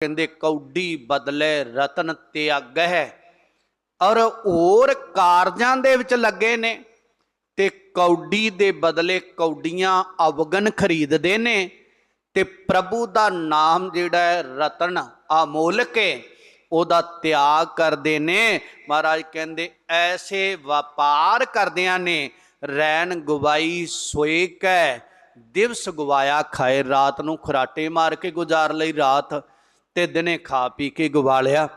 ਕਹਿੰਦੇ ਕੌਡੀ ਬਦਲੇ ਰਤਨ ਤਿਆਗਹਿ ਔਰ ਹੋਰ ਕਾਰਜਾਂ ਦੇ ਵਿੱਚ ਲੱਗੇ ਨੇ ਤੇ ਕੌਡੀ ਦੇ ਬਦਲੇ ਕੌਡੀਆਂ ਅਵਗਨ ਖਰੀਦਦੇ ਨੇ ਤੇ ਪ੍ਰਭੂ ਦਾ ਨਾਮ ਜਿਹੜਾ ਹੈ ਰਤਨ ਅਮੋਲਕ ਹੈ ਉਹਦਾ ਤਿਆਗ ਕਰਦੇ ਨੇ। ਮਹਾਰਾਜ ਕਹਿੰਦੇ ਐਸੇ ਵਪਾਰ ਕਰਦਿਆਂ ਨੇ ਰੈਣ ਗਵਾਈ ਸੋਏ ਕੈ, ਦਿਵਸ ਗਵਾਇਆ ਖਾਏ, ਰਾਤ ਨੂੰ ਖਰਾਟੇ ਮਾਰ ਕੇ ਗੁਜ਼ਾਰ ਲਈ ਰਾਤ। ਤੇ ਦਿਨੇ ਖਾ ਪੀ ਕੇ ਗਵਾ ਲਿਆ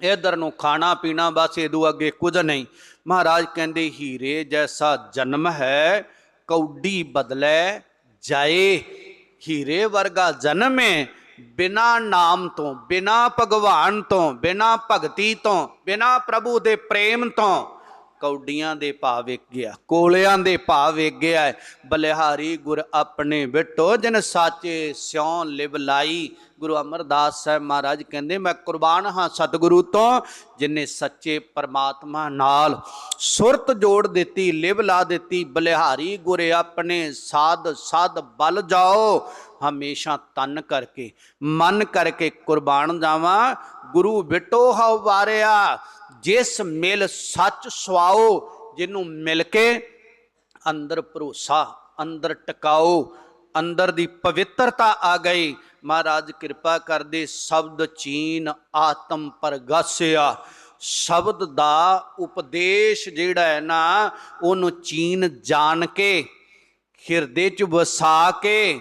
ਇਧਰ ਨੂੰ ਖਾਣਾ ਪੀਣਾ ਬਸ ਇਹਦੂ ਅੱਗੇ ਕੁਝ ਨਹੀਂ। ਮਹਾਰਾਜ ਕਹਿੰਦੇ, ਹੀਰੇ ਜੈਸਾ ਜਨਮ ਹੈ, ਕੌਡੀ ਬਦਲੇ ਜਾਏ। ਹੀਰੇ ਵਰਗਾ ਜਨਮ ਹੈ ਬਿਨਾ ਨਾਮ ਤੋਂ, ਬਿਨਾ ਭਗਵਾਨ ਤੋਂ, ਬਿਨਾ ਭਗਤੀ ਤੋਂ, ਬਿਨਾ ਪ੍ਰਭੂ ਦੇ ਪ੍ਰੇਮ ਤੋਂ। ਕੌਡੀਆਂ ਦੇ ਭਾਅ ਵੇਖ ਗਿਆ, ਕੋਲਿਆਂ ਦੇ ਭਾਅ ਵੇਖ ਗਿਆ ਬਲਿਹਾਰੀ ਗੁਰ ਆਪਣੇ ਬਿਟੋ, ਜਨ ਸਾਚੇ ਸਿਉ ਲਿਵ ਲਾਈ। ਗੁਰੂ ਅਮਰਦਾਸ ਸਾਹਿਬ ਮਹਾਰਾਜ ਕਹਿੰਦੇ, ਮੈਂ ਕੁਰਬਾਨ ਹਾਂ ਸਤਿਗੁਰੂ ਤੋਂ, ਜਿਨੇ ਸੱਚੇ ਪਰਮਾਤਮਾ ਨਾਲ ਸੁਰਤ ਜੋੜ ਦਿੱਤੀ, ਲਿਵ ਲਾ ਦਿੱਤੀ। ਬਲਿਹਾਰੀ ਗੁਰ ਆਪਣੇ ਸਾਧ ਸਾਧ ਬਲ ਜਾਓ, ਹਮੇਸ਼ਾ ਤਨ ਕਰਕੇ, ਮਨ ਕਰਕੇ ਕੁਰਬਾਨ ਜਾਵਾਂ। ਗੁਰੂ ਬਿਟੋ ਹਉ ਜਿਸ ਮਿਲ ਸੱਚ ਸੁਆਓ, ਜਿਹਨੂੰ ਮਿਲ ਕੇ ਅੰਦਰ ਭਰੋਸਾ, ਅੰਦਰ ਟਿਕਾਓ, ਅੰਦਰ ਦੀ ਪਵਿੱਤਰਤਾ ਆ ਗਈ। ਮਹਾਰਾਜ ਕਿਰਪਾ ਕਰਦੇ ਸ਼ਬਦ ਚੀਨ ਆਤਮ ਪ੍ਰਗਾਸਿਆ। ਸ਼ਬਦ ਦਾ ਉਪਦੇਸ਼ ਜਿਹੜਾ ਹੈ ਨਾ, ਉਹਨੂੰ ਚੀਨ ਜਾਣ ਕੇ, ਹਿਰਦੇ 'ਚ ਵਸਾ ਕੇ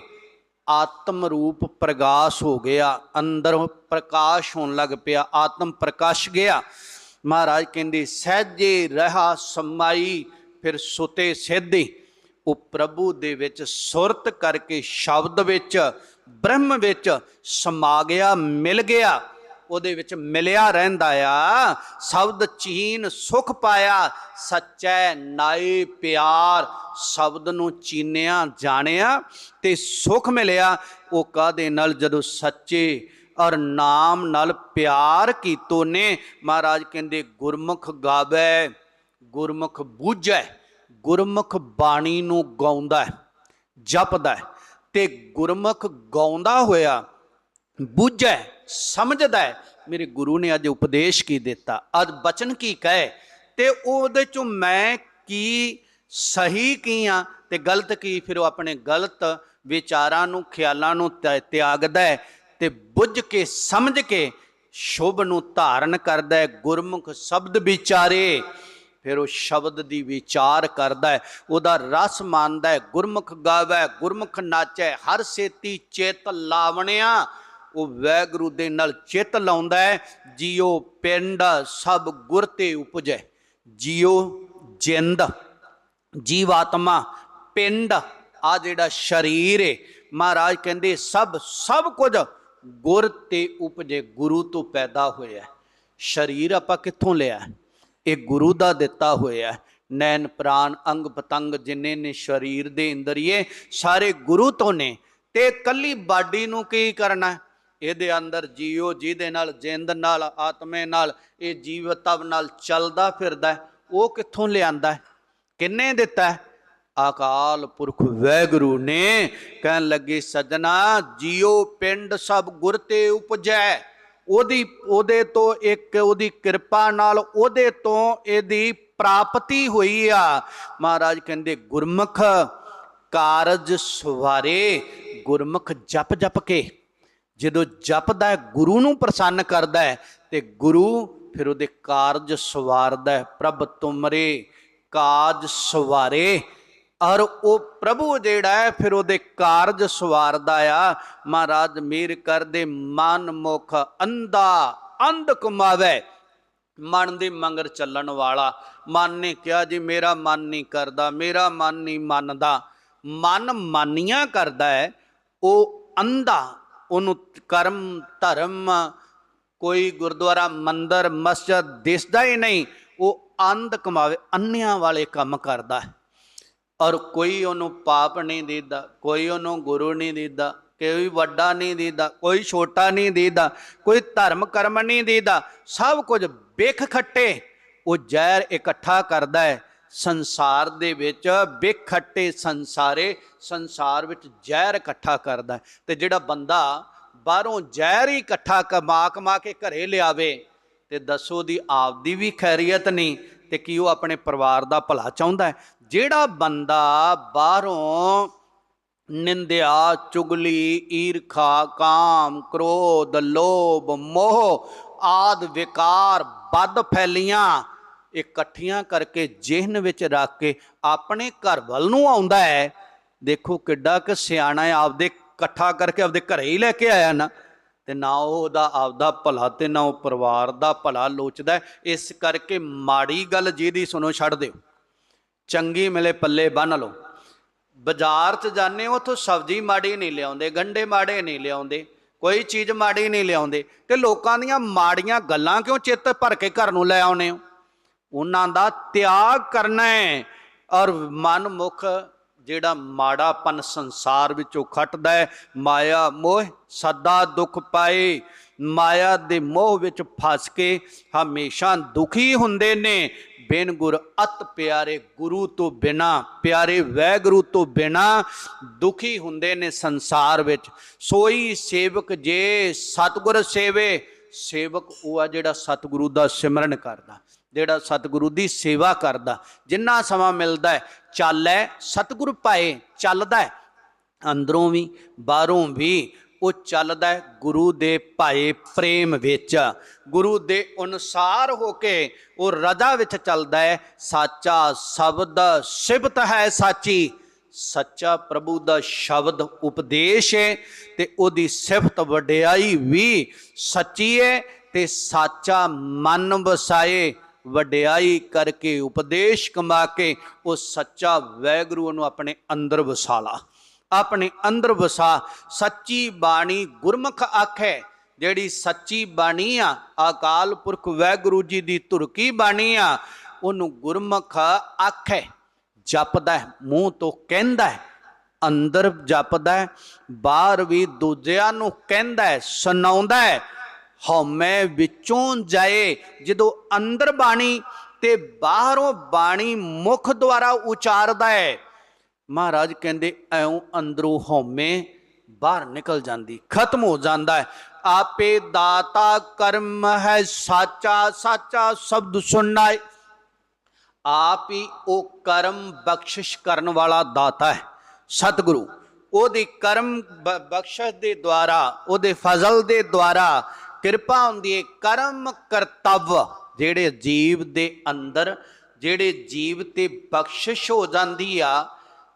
ਆਤਮ ਰੂਪ ਪ੍ਰਗਾਸ਼ ਹੋ ਗਿਆ। ਅੰਦਰ ਪ੍ਰਕਾਸ਼ ਹੋਣ ਲੱਗ ਪਿਆ, ਆਤਮ ਪ੍ਰਕਾਸ਼ ਗਿਆ। ਮਹਾਰਾਜ ਕਹਿੰਦੇ, ਸਹਿਜੇ ਰਹਾ ਸਮਾਈ, ਫਿਰ ਸੁਤੇ ਸਿੱਧੀ। ਉਹ ਪ੍ਰਭੂ ਦੇ ਵਿੱਚ ਸੁਰਤ ਕਰਕੇ ਸ਼ਬਦ ਵਿੱਚ, ਬ੍ਰਹਮ ਵਿੱਚ ਸਮਾ ਗਿਆ ਮਿਲ ਗਿਆ। ਉਹਦੇ ਵਿੱਚ ਮਿਲਿਆ ਰਹਿੰਦਾ ਆ। ਸ਼ਬਦ ਚੀਨ ਸੁਖ ਪਾਇਆ, ਸੱਚੈ ਨਾਏ ਪਿਆਰ। ਸ਼ਬਦ ਨੂੰ ਚੀਨਿਆ, ਜਾਣਿਆ ਤੇ ਸੁਖ ਮਿਲਿਆ। ਉਹ ਕਾਦੇ ਨਾਲ? ਜਦੋਂ ਸੱਚੇ ਔਰ ਨਾਮ ਨਾਲ ਪਿਆਰ ਕੀਤੋ ਨੇ। ਮਹਾਰਾਜ ਕਹਿੰਦੇ, ਗੁਰਮੁਖ ਗਾਵੇ, ਗੁਰਮੁਖ ਬੂਝੈ, ਗੁਰਮੁਖ ਬਾਣੀ ਨੂੰ ਗਾਉਂਦਾ ਹੈ, ਜਪਦਾ ਹੈ। ਤੇ ਗੁਰਮੁਖ ਗਾਉਂਦਾ ਹੋਇਆ, ਬੁੱਝੈ, ਸਮਝਦਾ ਹੈ। ਮੇਰੇ ਗੁਰੂ ਨੇ ਅੱਜ ਉਪਦੇਸ਼ ਕੀ ਦਿੱਤਾ? ਅੱਜ ਬਚਨ ਕੀ ਕਹੇ? ਤੇ ਉਹਦੇ ਚੋਂ ਮੈਂ ਕੀ ਸਹੀ ਕੀ ਆ ਤੇ ਗਲਤ ਕੀ? ਫਿਰ ਉਹ ਆਪਣੇ ਗਲਤ ਵਿਚਾਰਾਂ ਨੂੰ, ਖਿਆਲਾਂ ਨੂੰ ਤਿਆ- ਤਿਆਗਦਾ ਹੈ। ਤੇ ਬੁੱਝ ਕੇ, ਸਮਝ ਕੇ ਸ਼ੁਭ ਨੂੰ ਧਾਰਨ ਕਰਦਾ ਹੈ। ਗੁਰਮੁਖ ਸ਼ਬਦ ਵਿਚਾਰੇ, ਫਿਰ ਉਹ ਸ਼ਬਦ ਦੀ ਵਿਚਾਰ ਕਰਦਾ ਹੈ। ਉਹਦਾ ਰਸ ਮੰਨਦਾ ਹੈ। ਗੁਰਮੁਖ ਗਾਵੇ, ਗੁਰਮੁਖ ਨਾਚੈ, ਹਰ ਸੇਤੀ ਚੇਤ ਲਾਵਣਿਆ। ਉਹ ਵੈਗੁਰੂ ਦੇ ਨਾਲ ਚਿੱਤ ਲਾਉਂਦਾ ਹੈ। ਜਿਉ ਪਿੰਡ, ਸਭ ਗੁਰ ਤੇ ਉਪਜੈ। ਜਿਉ ਜਿੰਦ, ਜੀਵਾਤਮਾ ਪਿੰਡ, ਆ ਜਿਹੜਾ ਸਰੀਰ ਹੈ ਮਹਾਰਾਜ ਕਹਿੰਦੇ, ਸਭ ਸਭ ਕੁਝ ਗੁਰ ਤੇ ਉਪਜੇ ਗੁਰੂ ਤੋਂ ਪੈਦਾ ਹੋਇਆ। ਸਰੀਰ ਆਪਾਂ ਕਿੱਥੋਂ ਲਿਆ? ਇਹ ਗੁਰੂ ਦਾ ਦਿੱਤਾ ਹੋਇਆ। ਹੈ। ਨੈਣ ਪ੍ਰਾਨ ਅੰਗ ਪਤੰਗ ਜਿੰਨੇ ਨੇ ਸਰੀਰ ਦੇ ਅੰਦਰ ਇਹ ਸਾਰੇ ਗੁਰੂ ਤੋਂ ਨੇ। ਤੇ ਕੱਲੀ ਬਾਡੀ ਨੂੰ ਕੀ ਕਰਨਾ? ਇਹਦੇ ਅੰਦਰ ਜੀਓ, ਜਿਹਦੇ ਨਾਲ, ਜਿੰਦ ਨਾਲ, ਆਤਮੇ ਨਾਲ, ਇਹ ਜੀਵ ਤਵ ਨਾਲ ਚੱਲਦਾ ਫਿਰਦਾ ਉਹ ਕਿੱਥੋਂ ਲਿਆਂਦਾ ਕਿੰਨੇ ਦਿੱਤਾ ਅਕਾਲ ਪੁਰਖ ਵੈਗੁਰੂ ਨੇ ਕਹਿਣ ਲੱਗੇ, ਸਜਣਾ, ਜੀਓ ਪਿੰਡ ਸਭ ਗੁਰ ਤੇ ਉਪਜੈ। ਉਹਦੀ, ਉਹਦੇ ਤੋਂ ਇੱਕ ਉਹਦੀ ਕਿਰਪਾ ਨਾਲ ਉਹਦੇ ਤੋਂ ਇਹਦੀ ਪ੍ਰਾਪਤੀ ਹੋਈ ਆ। ਮਹਾਰਾਜ ਕਹਿੰਦੇ, ਗੁਰਮੁਖ ਕਾਰਜ ਸਵਾਰੇ, ਗੁਰਮੁਖ ਜਪ ਜਪ ਕੇ। ਜਦੋਂ ਜਪਦਾ ਹੈ, ਗੁਰੂ ਨੂੰ ਪ੍ਰਸੰਨ ਕਰਦਾ ਹੈ ਤੇ ਗੁਰੂ ਫਿਰ ਉਹਦੇ ਕਾਰਜ ਸਵਾਰਦਾ ਹੈ। ਪ੍ਰਭ ਤੁਮਰੇ ਕਾਜ ਸਵਾਰੇ ਔਰ ਉਹ ਪ੍ਰਭੂ ਜਿਹੜਾ ਹੈ, ਫਿਰ ਉਹਦੇ ਕਾਰਜ ਸਵਾਰਦਾ ਆ। ਮਹਾਰਾਜ ਮੀਰ ਕਰਦੇ ਮਨ ਮੁਖ ਅੰਧਾ, ਅੰਧ ਕਮਾਵੇ ਮਨ ਦੇ ਮੰਗਰ ਚੱਲਣ ਵਾਲਾ। ਮਨ ਨੇ ਕਿਹਾ, ਜੀ, ਮੇਰਾ ਮਨ ਨਹੀਂ ਕਰਦਾ, ਮੇਰਾ ਮਨ ਨਹੀਂ ਮੰਨਦਾ। ਮਨ ਮਾਨੀਆਂ ਕਰਦਾ ਹੈ, ਉਹ ਅੰਧਾ, ਉਹਨੂੰ ਕਰਮ, ਧਰਮ, ਕੋਈ ਗੁਰਦੁਆਰਾ, ਮੰਦਰ, ਮਸਜਿਦ ਦਿਸਦਾ ਹੀ ਨਹੀਂ। ਉਹ ਅੰਧ ਕਮਾਵੇ ਅੰਨਿਆਂ ਵਾਲੇ ਕੰਮ ਕਰਦਾ ਹੈ। ਔਰ ਕੋਈ ਉਹਨੂੰ ਪਾਪ ਨਹੀਂ ਦੇਦਾ, ਕੋਈ ਉਹਨੂੰ ਗੁਰੂ ਨਹੀਂ ਦੇਦਾ, ਕੋਈ ਵੱਡਾ ਨਹੀਂ ਦੇਦਾ, ਕੋਈ ਛੋਟਾ ਨਹੀਂ ਦੇਦਾ, ਕੋਈ ਧਰਮ ਕਰਮ ਨਹੀਂ ਦੇਦਾ, ਸਭ ਕੁਝ ਬਿਖ ਖੱਟੇ। ਉਹ ਜ਼ਹਿਰ ਇਕੱਠਾ ਕਰਦਾ ਹੈ। ਸੰਸਾਰ ਦੇ ਵਿੱਚ ਬਿਖ ਖੱਟੇ ਸੰਸਾਰੇ, ਸੰਸਾਰ ਵਿੱਚ ਜ਼ਹਿਰ ਇਕੱਠਾ ਕਰਦਾ ਹੈ। ਤੇ ਜਿਹੜਾ ਬੰਦਾ ਬਾਹਰੋਂ ਜ਼ਹਿਰ ਹੀ ਇਕੱਠਾ ਕਮਾ ਕਮਾ ਕੇ ਘਰੇ ਲਿਆਵੇ, ਤੇ ਦੱਸੋ ਦੀ ਆਪਦੀ ਵੀ ਖੈਰੀਅਤ ਨਹੀਂ ਤੇ ਕੀ ਉਹ ਆਪਣੇ ਪਰਿਵਾਰ ਦਾ ਭਲਾ ਚਾਹੁੰਦਾ ਹੈ? ਜਿਹੜਾ ਬੰਦਾ ਬਾਹਰੋਂ ਨਿੰਦਿਆ, ਚੁਗਲੀ, ਈਰਖਾ, ਕਾਮ, ਕ੍ਰੋਧ, ਲੋਭ, ਮੋਹ ਆਦ ਵਿਕਾਰ ਵੱਧ ਫੈਲੀਆਂ ਇਕੱਠੀਆਂ ਕਰਕੇ ਜਿਹਨ ਵਿੱਚ ਰੱਖ ਕੇ ਆਪਣੇ ਘਰ ਵੱਲ ਨੂੰ ਆਉਂਦਾ ਹੈ। ਦੇਖੋ ਕਿੱਡਾ ਕਿ ਸਿਆਣਾ ਆਪਦੇ ਇਕੱਠਾ ਕਰਕੇ ਆਪਦੇ ਘਰੇ ਹੀ ਲੈ ਕੇ ਆਇਆ ਨਾ। ਤੇ ਨਾ ਉਹ ਉਹਦਾ ਆਪਦਾ ਭਲਾ ਤੇ ਨਾ ਉਹ ਪਰਿਵਾਰ ਦਾ ਭਲਾ ਲੋਚਦਾ ਇਸ ਕਰਕੇ ਮਾੜੀ ਗੱਲ ਜਿਹਦੀ ਸੁਣੋ, ਛੱਡ ਦਿਓ। ਚੰਗੀ ਮਿਲੇ ਪੱਲੇ ਬੰਨ ਲਓ। ਬਾਜ਼ਾਰ 'ਚ ਜਾਂਦੇ ਹੋ, ਉੱਥੋਂ ਸਬਜ਼ੀ ਮਾੜੀ ਨਹੀਂ ਲਿਆਉਂਦੇ, ਗੰਡੇ ਮਾੜੇ ਨਹੀਂ ਲਿਆਉਂਦੇ, ਕੋਈ ਚੀਜ਼ ਮਾੜੀ ਨਹੀਂ ਲਿਆਉਂਦੇ। ਤੇ ਲੋਕਾਂ ਦੀਆਂ ਮਾੜੀਆਂ ਗੱਲਾਂ ਕਿਉਂ ਚਿੱਤ ਭਰ ਕੇ ਘਰ ਨੂੰ ਲੈ ਆਉਨੇ ਹੋ? ਉਹਨਾਂ ਦਾ ਤਿਆਗ ਕਰਨਾ ਹੈ ਔਰ ਮਨ ਮੁਖ ਜਿਹੜਾ ਮਾੜਾਪਨ ਸੰਸਾਰ ਵਿੱਚੋਂ ਖੱਟਦਾ ਹੈ, ਮਾਇਆ ਮੋਹ ਸਦਾ ਦੁੱਖ ਪਾਏ। ਮਾਇਆ ਦੇ ਮੋਹ ਵਿੱਚ ਫਸ ਕੇ ਹਮੇਸ਼ਾ ਦੁਖੀ ਹੁੰਦੇ ਨੇ। ਬਿਨ ਗੁਰ ਅਤ ਪਿਆਰੇ ਗੁਰੂ ਤੋਂ ਬਿਨਾ, ਪਿਆਰੇ ਵੈਗੁਰੂ ਤੋਂ ਬਿਨਾ ਦੁਖੀ ਹੁੰਦੇ ਨੇ ਸੰਸਾਰ ਵਿੱਚ। ਸੋਈ ਸੇਵਕ ਜੇ ਸਤਗੁਰ ਸੇਵੇ, ਸੇਵਕ ਉਹ ਆ ਜਿਹੜਾ ਸਤਿਗੁਰੂ ਦਾ ਸਿਮਰਨ ਕਰਦਾ। ਜਿਹੜਾ ਸਤਿਗੁਰੂ ਦੀ ਸੇਵਾ ਕਰਦਾ, ਜਿੰਨਾ ਸਮਾਂ ਮਿਲਦਾ ਹੈ, ਚੱਲੈ ਸਤਿਗੁਰ ਪਾਏ ਚੱਲਦਾ ਹੈ। ਅੰਦਰੋਂ ਵੀ, ਬਾਹਰੋਂ ਵੀ ਉਹ ਚੱਲਦਾ ਹੈ, ਗੁਰੂ ਦੇ ਭਾਏ ਪ੍ਰੇਮ ਵਿੱਚ। ਗੁਰੂ ਦੇ ਅਨੁਸਾਰ ਹੋ ਕੇ ਉਹ ਰਜਾ ਵਿੱਚ ਚੱਲਦਾ ਹੈ। ਸਾਚਾ ਸ਼ਬਦ ਸਿਫਤ ਹੈ ਸਾਚੀ। ਸੱਚਾ ਪ੍ਰਭੂ ਦਾ ਸ਼ਬਦ ਉਪਦੇਸ਼ ਹੈ ਤੇ ਉਹਦੀ ਸਿਫਤ ਵਡਿਆਈ ਵੀ ਸੱਚੀ ਹੈ ਤੇ ਸਾਚਾ ਮਨ ਵਸਾਏ ਵਡਿਆਈ ਕਰਕੇ, ਉਪਦੇਸ਼ ਕਮਾ ਕੇ, ਉਹ ਸੱਚਾ ਵੈਗੁਰੂ ਨੂੰ ਆਪਣੇ ਅੰਦਰ ਵਸਾਲਾ ਆਪਣੇ ਅੰਦਰ ਵਸਾ, ਸੱਚੀ ਬਾਣੀ ਗੁਰਮੁਖ ਆਖੇ, ਜਿਹੜੀ ਸੱਚੀ ਬਾਣੀ ਆ ਅਕਾਲ ਪੁਰਖ ਵੈਗੁਰੂ ਜੀ ਦੀ ਤੁਰਕੀ ਬਾਣੀ ਆ, ਉਹਨੂੰ ਗੁਰਮੁਖ ਆਖੇ, ਜਪਦਾ ਮੂੰਹ ਤੋਂ ਕਹਿੰਦਾ ਅੰਦਰ ਜਪਦਾ ਬਾਹਰ ਵੀ ਦੂਜਿਆਂ ਨੂੰ ਕਹਿੰਦਾ ਹੈ, ਸੁਣਾਉਂਦਾ ਹੈ ਹਉਮੈ ਵਿੱਚੋਂ ਜਾਏ, ਜਦੋਂ ਅੰਦਰ ਬਾਣੀ ਤੇ ਬਾਹਰੋਂ ਬਾਣੀ ਮੁਖ ਦੁਆਰਾ ਉਚਾਰਦਾ ਹੈ। ਮਹਾਰਾਜ ਕਹਿੰਦੇ, ਐਉਂ ਅੰਦਰੋਂ ਹਉਮੈ ਬਾਹਰ ਨਿਕਲ ਜਾਂਦੀ, ਖਤਮ ਹੋ ਜਾਂਦਾ ਹੈ। ਆਪੇ ਦਾਤਾ ਕਰਮ ਹੈ, ਸਾਚਾ ਸਾਚਾ ਸ਼ਬਦ ਸੁਣਨਾ ਹੈ ਆਪ ਹੀ ਉਹ ਕਰਮ ਬਖਸ਼ਿਸ਼ ਕਰਨ ਵਾਲਾ ਦਾਤਾ ਹੈ, ਸਤਿਗੁਰੂ। ਉਹਦੀ ਕਰਮ ਬ- ਬਖਸ਼ਿਸ਼ ਦੇ ਦੁਆਰਾ, ਉਹਦੇ ਫਜ਼ਲ ਦੇ ਦੁਆਰਾ ਕਿਰਪਾ ਹੁੰਦੀ ਹੈ ਕਰਮ ਕਰਤੱਵ, ਜਿਹੜੇ ਜੀਵ ਦੇ ਅੰਦਰ, ਜਿਹੜੇ ਜੀਵ ਤੇ ਬਖਸ਼ਿਸ਼ ਹੋ ਜਾਂਦੀ ਆ,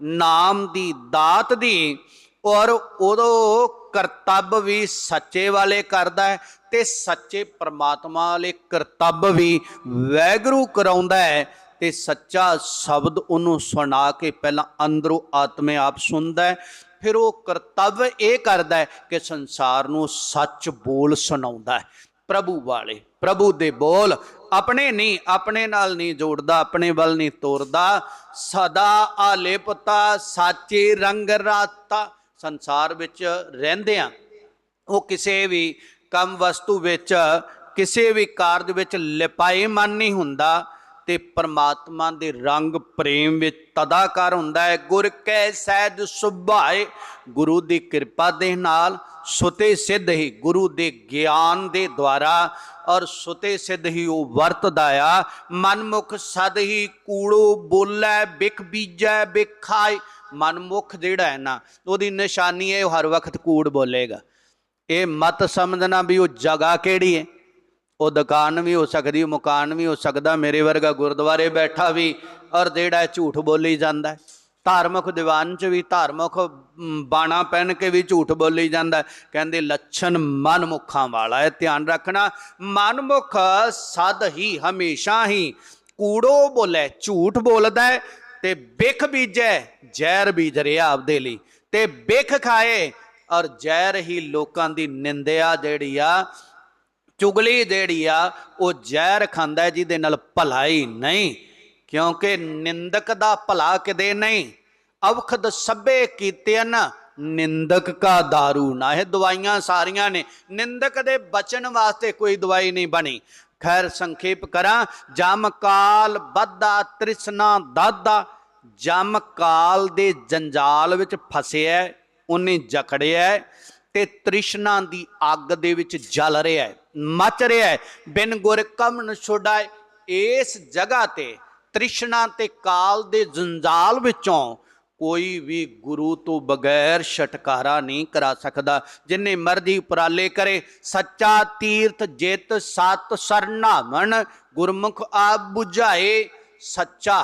ਨਾਮ ਦੀ ਦਾਤ ਦੀ, ਔਰ ਉਦੋਂ ਕਰਤੱਵ ਵੀ ਸੱਚੇ ਵਾਲੇ ਕਰਦਾ ਹੈ ਤੇ ਸੱਚੇ ਪ੍ਰਮਾਤਮਾ ਵਾਲੇ ਕਰਤੱਵ ਵੀ ਵੈਗਰੂ ਕਰਾਉਂਦਾ ਹੈ ਤੇ ਸੱਚਾ ਸ਼ਬਦ ਉਹਨੂੰ ਸੁਣਾ ਕੇ ਪਹਿਲਾਂ ਅੰਦਰੋਂ ਆਤਮੇ ਆਪ ਸੁਣਦਾ ਹੈ ਫਿਰ ਉਹ ਕਰਤੱਵ ਇਹ ਕਰਦਾ ਹੈ ਕਿ ਸੰਸਾਰ ਨੂੰ ਸੱਚ ਬੋਲ ਸੁਣਾਉਂਦਾ ਹੈ। ਪ੍ਰਭੂ ਵਾਲੇ, ਪ੍ਰਭੂ ਦੇ ਬੋਲ ਆਪਣੇ ਨਹੀਂ, ਆਪਣੇ ਨਾਲ ਨਹੀਂ ਜੋੜਦਾ, ਆਪਣੇ ਵੱਲ ਨਹੀਂ ਤੋਰਦਾ। ਸਦਾ ਆਲੇਪਤਾ, ਸਾਚੇ ਰੰਗ ਰਾਤਾ। ਸੰਸਾਰ ਵਿੱਚ ਰਹਿੰਦਿਆਂ ਉਹ ਕਿਸੇ ਵੀ ਕੰਮ ਵਸਤੂ ਵਿੱਚ, ਕਿਸੇ ਵੀ ਕਾਰਜ ਵਿੱਚ ਲਿਪਾਏ ਮਨ ਨਹੀਂ ਹੁੰਦਾ। ਤੇ ਪਰਮਾਤਮਾ ਦੇ ਰੰਗ ਪ੍ਰੇਮ ਵਿੱਚ ਤਦਾਕਾਰ ਹੁੰਦਾ ਹੈ। ਗੁਰ ਕੈ ਸਹਿਜ ਸੁਭਾਏ, ਗੁਰੂ ਦੀ ਕਿਰਪਾ ਦੇ ਨਾਲ ਸੁਤੇ ਸਿੱਧ ਹੀ ਗੁਰੂ ਦੇ ਗਿਆਨ ਦੇ ਦੁਆਰਾ ਔਰ ਸੁਤੇ ਸਿੱਧ ਹੀ ਉਹ ਵਰਤਦਾ ਆ। ਮਨਮੁਖ ਸਦ ਹੀ ਕੂੜੋ ਬੋਲੇ, ਬਿਖ ਬੀਜੈ ਬਿਖ ਖਾਏ ਮਨਮੁਖ ਜਿਹੜਾ ਹੈ ਨਾ, ਉਹਦੀ ਨਿਸ਼ਾਨੀ ਹੈ, ਉਹ ਹਰ ਵਕਤ ਕੂੜ ਬੋਲੇਗਾ। ਇਹ ਮਤ ਸਮਝਣਾ ਵੀ ਉਹ ਜਗ੍ਹਾ ਕਿਹੜੀ ਹੈ? ਉਹ ਦੁਕਾਨ ਵੀ ਹੋ ਸਕਦੀ ਉਹ ਮਕਾਨ ਵੀ ਹੋ ਸਕਦਾ, ਮੇਰੇ ਵਰਗਾ ਗੁਰਦੁਆਰੇ ਬੈਠਾ ਵੀ ਔਰ ਜਿਹੜਾ ਝੂਠ ਬੋਲੀ ਜਾਂਦਾ ਧਾਰਮਿਕ ਦੀਵਾਨ ਚ ਵੀ ਧਾਰਮਿਕ ਬਾਣਾ ਪਹਿਨ ਕੇ ਵੀ ਝੂਠ ਬੋਲੀ ਜਾਂਦਾ ਕਹਿੰਦੇ ਲੱਛਣ ਮਨਮੁਖਾਂ ਵਾਲਾ ਹੈ, ਧਿਆਨ ਰੱਖਣਾ, ਮਨਮੁਖ ਸਦ ਹੀ ਹਮੇਸ਼ਾ ਹੀ ਕੂੜੋ ਬੋਲੇ, ਝੂਠ ਬੋਲਦਾ ਹੈ ਤੇ ਬਿਖ ਬੀਜੈ, ਜ਼ਹਿਰ ਬੀਜ ਰਿਹਾ ਆਪਦੇ ਲਈ। ਤੇ ਬਿਖ ਖਾਏ ਔਰ ਜ਼ਹਿਰ ਹੀ ਲੋਕਾਂ ਦੀ ਨਿੰਦਿਆ ਜਿਹੜੀ ਆ ਚੁਗਲੀ ਜਿਹੜੀ ਆ, ਉਹ ਜ਼ਹਿਰ ਖਾਂਦਾ ਜਿਹਦੇ ਨਾਲ ਭਲਾ ਹੀ ਨਹੀਂ। ਕਿਉਂਕਿ ਨਿੰਦਕ ਦਾ ਭਲਾ ਕਿਤੇ ਨਹੀਂ। ਅਵਖਦ ਸਭੇ ਕੀਤਿਆਨ ਨਿੰਦਕ ਕਾ दारू ਨਾ। ਇਹ ਦਵਾਈਆਂ ਸਾਰੀਆਂ ਨੇ। ਨਿੰਦਕ ਦੇ ਬਚਨ ਵਾਸਤੇ ਕੋਈ ਦਵਾਈ ਨਹੀਂ ਬਣੀ। ਖੈਰ ਸੰਖੇਪ ਕਰਾਂ, ਜਮ ਕਾਲ ਬੱਧਾ ਤ੍ਰਿਸ਼ਨਾ ਦਾਦਾ ਜਮ ਕਾਲ ਦੇ ਜੰਜਾਲ ਵਿੱਚ ਫਸਿਆ, ਉਹਨੇ ਜਕੜਿਆ। ਤੇ ਤ੍ਰਿਸ਼ਨਾ ਦੀ ਅੱਗ ਦੇ ਵਿੱਚ ਜਲ ਰਿਹਾ ਹੈ, ਮਚ ਰਿਹਾ ਹੈ, ਬਿਨ ਗੁਰ ਕਮਨ ਛੁਡਾਏ। ਇਸ ਜਗ੍ਹਾ ਤੇ ਤ੍ਰਿਸ਼ਨਾ ਤੇ ਕਾਲ ਦੇ ਜੰਜਾਲ ਵਿੱਚੋਂ ਕੋਈ ਵੀ ਗੁਰੂ ਤੋਂ ਬਗੈਰ ਛਟਕਾਰਾ ਨਹੀਂ ਕਰਾ ਸਕਦਾ। ਜਿੰਨੇ ਮਰਦੀ ਉਪਰਾਲੇ ਕਰੇ, ਸੱਚਾ ਤੀਰਥ ਜਿਤ ਸਤ ਸਰਨਾਵਣ, ਗੁਰਮੁਖ ਆਪ 부ਝਾਏ ਸੱਚਾ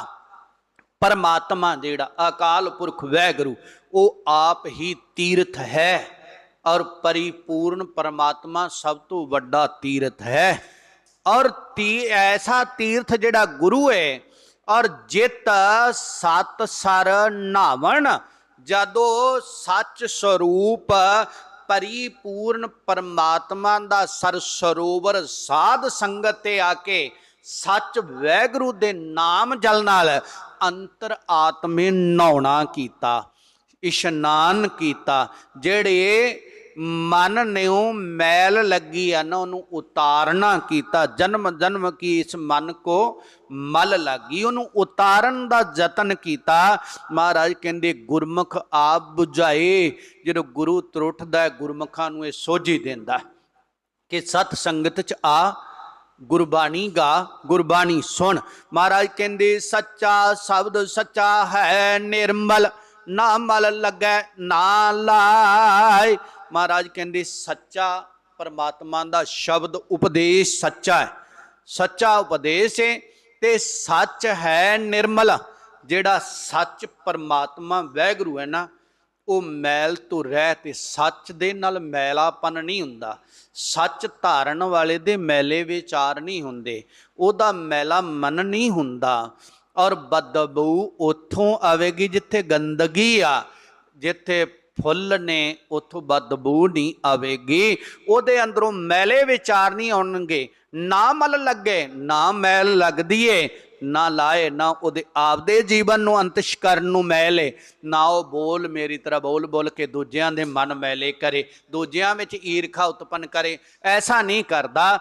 ਪਰਮਾਤਮਾ ਜਿਹੜਾ ਅਕਾਲ ਪੁਰਖ ਵੈਗੁਰੂ, ਉਹ ਆਪ ਹੀ ਤੀਰਥ ਹੈ। ਔਰ ਪਰਿਪੂਰਨ ਪਰਮਾਤਮਾ ਸਭ ਤੋਂ ਵੱਡਾ ਤੀਰਥ ਹੈ। ਔਰ ਤੀ, ਐਸਾ ਤੀਰਥ ਜਿਹੜਾ ਗੁਰੂ ਹੈ, ਔਰ ਜਿਤ ਸਤ ਸਰ ਨਾਵਣ, ਜਦੋਂ ਸੱਚ ਸਰੂਪ ਪਰਿਪੂਰਨ ਪਰਮਾਤਮਾ ਦਾ ਸਰ ਸਰੋਵਰ ਸਾਧ ਸੰਗਤ ਤੇ ਆ ਕੇ ਸੱਚ ਵੈਗੁਰੂ ਦੇ ਨਾਮ ਜਲ ਨਾਲ ਅੰਤਰ ਆਤਮੇ ਨਹਾਉਣਾ ਕੀਤਾ, ਇਸ਼ਨਾਨ ਕੀਤਾ, ਜਿਹੜੇ ਮਨ ਨੂੰ ਮੈਲ ਲੱਗੀ ਆ ਉਹਨੂੰ ਉਤਾਰਨਾ ਕੀਤਾ। ਜਨਮ ਜਨਮ ਕੀ ਇਸ ਮਨ ਕੋ ਮਲ ਲੱਗੀ। ਉਹਨੂੰ ਉਤਾਰਨ ਦਾ ਯਤਨ ਕੀਤਾ। ਮਹਾਰਾਜ ਕਹਿੰਦੇ, ਗੁਰਮੁਖ ਆਪ 부ਝਾਏ ਜਦੋਂ ਗੁਰੂ ਤਰੁੱਠਦਾ ਗੁਰਮੁਖਾਂ ਨੂੰ ਇਹ ਸੋਝੀ ਦਿੰਦਾ ਕਿ ਸਤ ਸੰਗਤ ਚ ਆ, ਗੁਰਬਾਣੀ ਗਾ, ਗੁਰਬਾਣੀ ਸੁਣ। ਮਹਾਰਾਜ ਕਹਿੰਦੇ, ਸੱਚਾ ਸ਼ਬਦ ਸੱਚਾ ਹੈ ਨਿਰਮਲ, ਨਾ ਮਲ ਲੱਗੈ, ਨਾ ਲਾਏ ਮਹਾਰਾਜ ਕਹਿੰਦੇ, ਸੱਚਾ ਪਰਮਾਤਮਾ ਦਾ ਸ਼ਬਦ ਉਪਦੇਸ਼ ਸੱਚਾ ਹੈ। ਸੱਚਾ ਉਪਦੇਸ਼ ਹੈ ਤੇ ਸੱਚ ਹੈ ਨਿਰਮਲ। ਜਿਹੜਾ ਸੱਚ ਪਰਮਾਤਮਾ ਵੈਗਰੂ ਹੈ ਨਾ, ਉਹ ਮੈਲ ਤੋਂ ਰਹਿ ਤੇ ਸੱਚ ਦੇ ਨਾਲ ਮੈਲਾਪਨ ਨਹੀਂ ਹੁੰਦਾ। ਸੱਚ ਧਾਰਨ ਵਾਲੇ ਦੇ ਮੈਲੇ ਵਿਚਾਰ ਨਹੀਂ ਹੁੰਦੇ। ਉਹਦਾ ਮੈਲਾ ਮਨ ਨਹੀਂ ਹੁੰਦਾ। ਔਰ ਬਦਬੂ ਉੱਥੋਂ ਆਵੇਗੀ ਜਿੱਥੇ ਗੰਦਗੀ ਆ, ਜਿੱਥੇ ਫੁੱਲ ਨੇ, ਉਥੋਂ ਬਦਬੂ ਨਹੀਂ ਆਵੇਗੀ। ਉਹਦੇ ਅੰਦਰੋਂ ਮੈਲੇ ਵਿਚਾਰ ਨਹੀਂ ਆਉਣਗੇ। ਨਾ ਮਲ ਲੱਗੇ, ਨਾ ਮੈਲ ਲੱਗਦੀ ਏ ਨਾ ਲਾਏ, ਨਾ ਉਹਦੇ ਆਪਦੇ ਜੀਵਨ ਨੂੰ ਅੰਤਿਸ਼ ਕਰਨ ਨੂੰ ਮੈਲੇ ਨਾ ਉਹ ਬੋਲ ਮੇਰੀ ਤਰ੍ਹਾਂ ਬੋਲ ਬੋਲ ਕੇ ਦੂਜਿਆਂ ਦੇ ਮਨ ਮੈਲੇ ਕਰੇ। ਦੂਜਿਆਂ ਵਿੱਚ ਈਰਖਾ ਉਤਪੰਨ ਕਰੇ। ਐਸਾ ਨਹੀਂ ਕਰਦਾ।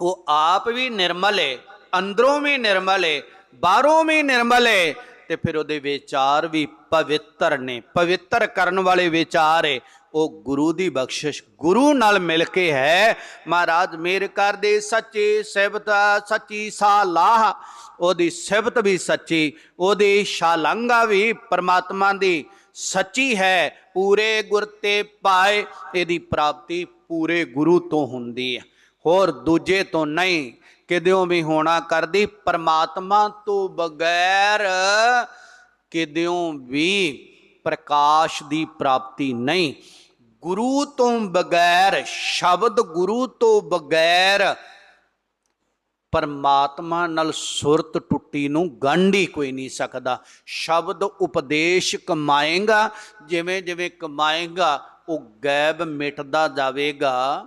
ਉਹ ਆਪ ਵੀ ਨਿਰਮਲ ਏ, ਅੰਦਰੋਂ ਵੀ ਨਿਰਮਲ ਏ, ਬਾਹਰੋਂ ਵੀ ਨਿਰਮਲ ਏ ਤੇ ਫਿਰ ਉਹਦੇ ਵਿਚਾਰ ਵੀ ਪਵਿੱਤਰ ਨੇ, ਪਵਿੱਤਰ ਕਰਨ ਵਾਲੇ ਵਿਚਾਰ ਏ ਉਹ ਗੁਰੂ ਦੀ ਬਖਸ਼ਿਸ਼ ਗੁਰੂ ਨਾਲ ਮਿਲ ਕੇ ਹੈ। ਮਹਾਰਾਜ ਮੇਰ ਕਰਦੇ ਸੱਚੇ ਸਿਬਤ ਸੱਚੀ ਸਾਲਾਹ। ਉਹਦੀ ਸਿਬਤ ਵੀ ਸੱਚੀ, ਉਹਦੀ ਸ਼ਾਲੰਗਾ ਵੀ ਪਰਮਾਤਮਾ ਦੀ ਸੱਚੀ ਹੈ। ਪੂਰੇ ਗੁਰ ਤੇ ਪਾਏ, ਇਹਦੀ ਪ੍ਰਾਪਤੀ ਪੂਰੇ ਗੁਰੂ ਤੋਂ ਹੁੰਦੀ ਹੈ। ਹੋਰ ਦੂਜੇ ਤੋਂ ਨਹੀਂ ਕਿਦਿਓ ਵੀ ਹੋਣਾ ਕਰਦੀ, ਪਰਮਾਤਮਾ ਤੋਂ ਬਗੈਰ ਕਿਦਿਓ ਵੀ ਪ੍ਰਕਾਸ਼ ਦੀ ਪ੍ਰਾਪਤੀ ਨਹੀਂ। ਗੁਰੂ ਤੋਂ ਬਗੈਰ, ਸ਼ਬਦ ਗੁਰੂ ਤੋਂ ਬਗੈਰ ਪਰਮਾਤਮਾ ਨਾਲ ਸੁਰਤ ਟੁੱਟੀ ਨੂੰ ਗੰਢ ਕੋਈ ਨਹੀਂ ਸਕਦਾ। ਸ਼ਬਦ ਉਪਦੇਸ਼ ਕਮਾਏਗਾ, ਜਿਵੇਂ ਜਿਵੇਂ ਕਮਾਏਗਾ, ਉਹ ਗੈਬ ਮਿਟਦਾ ਜਾਵੇਗਾ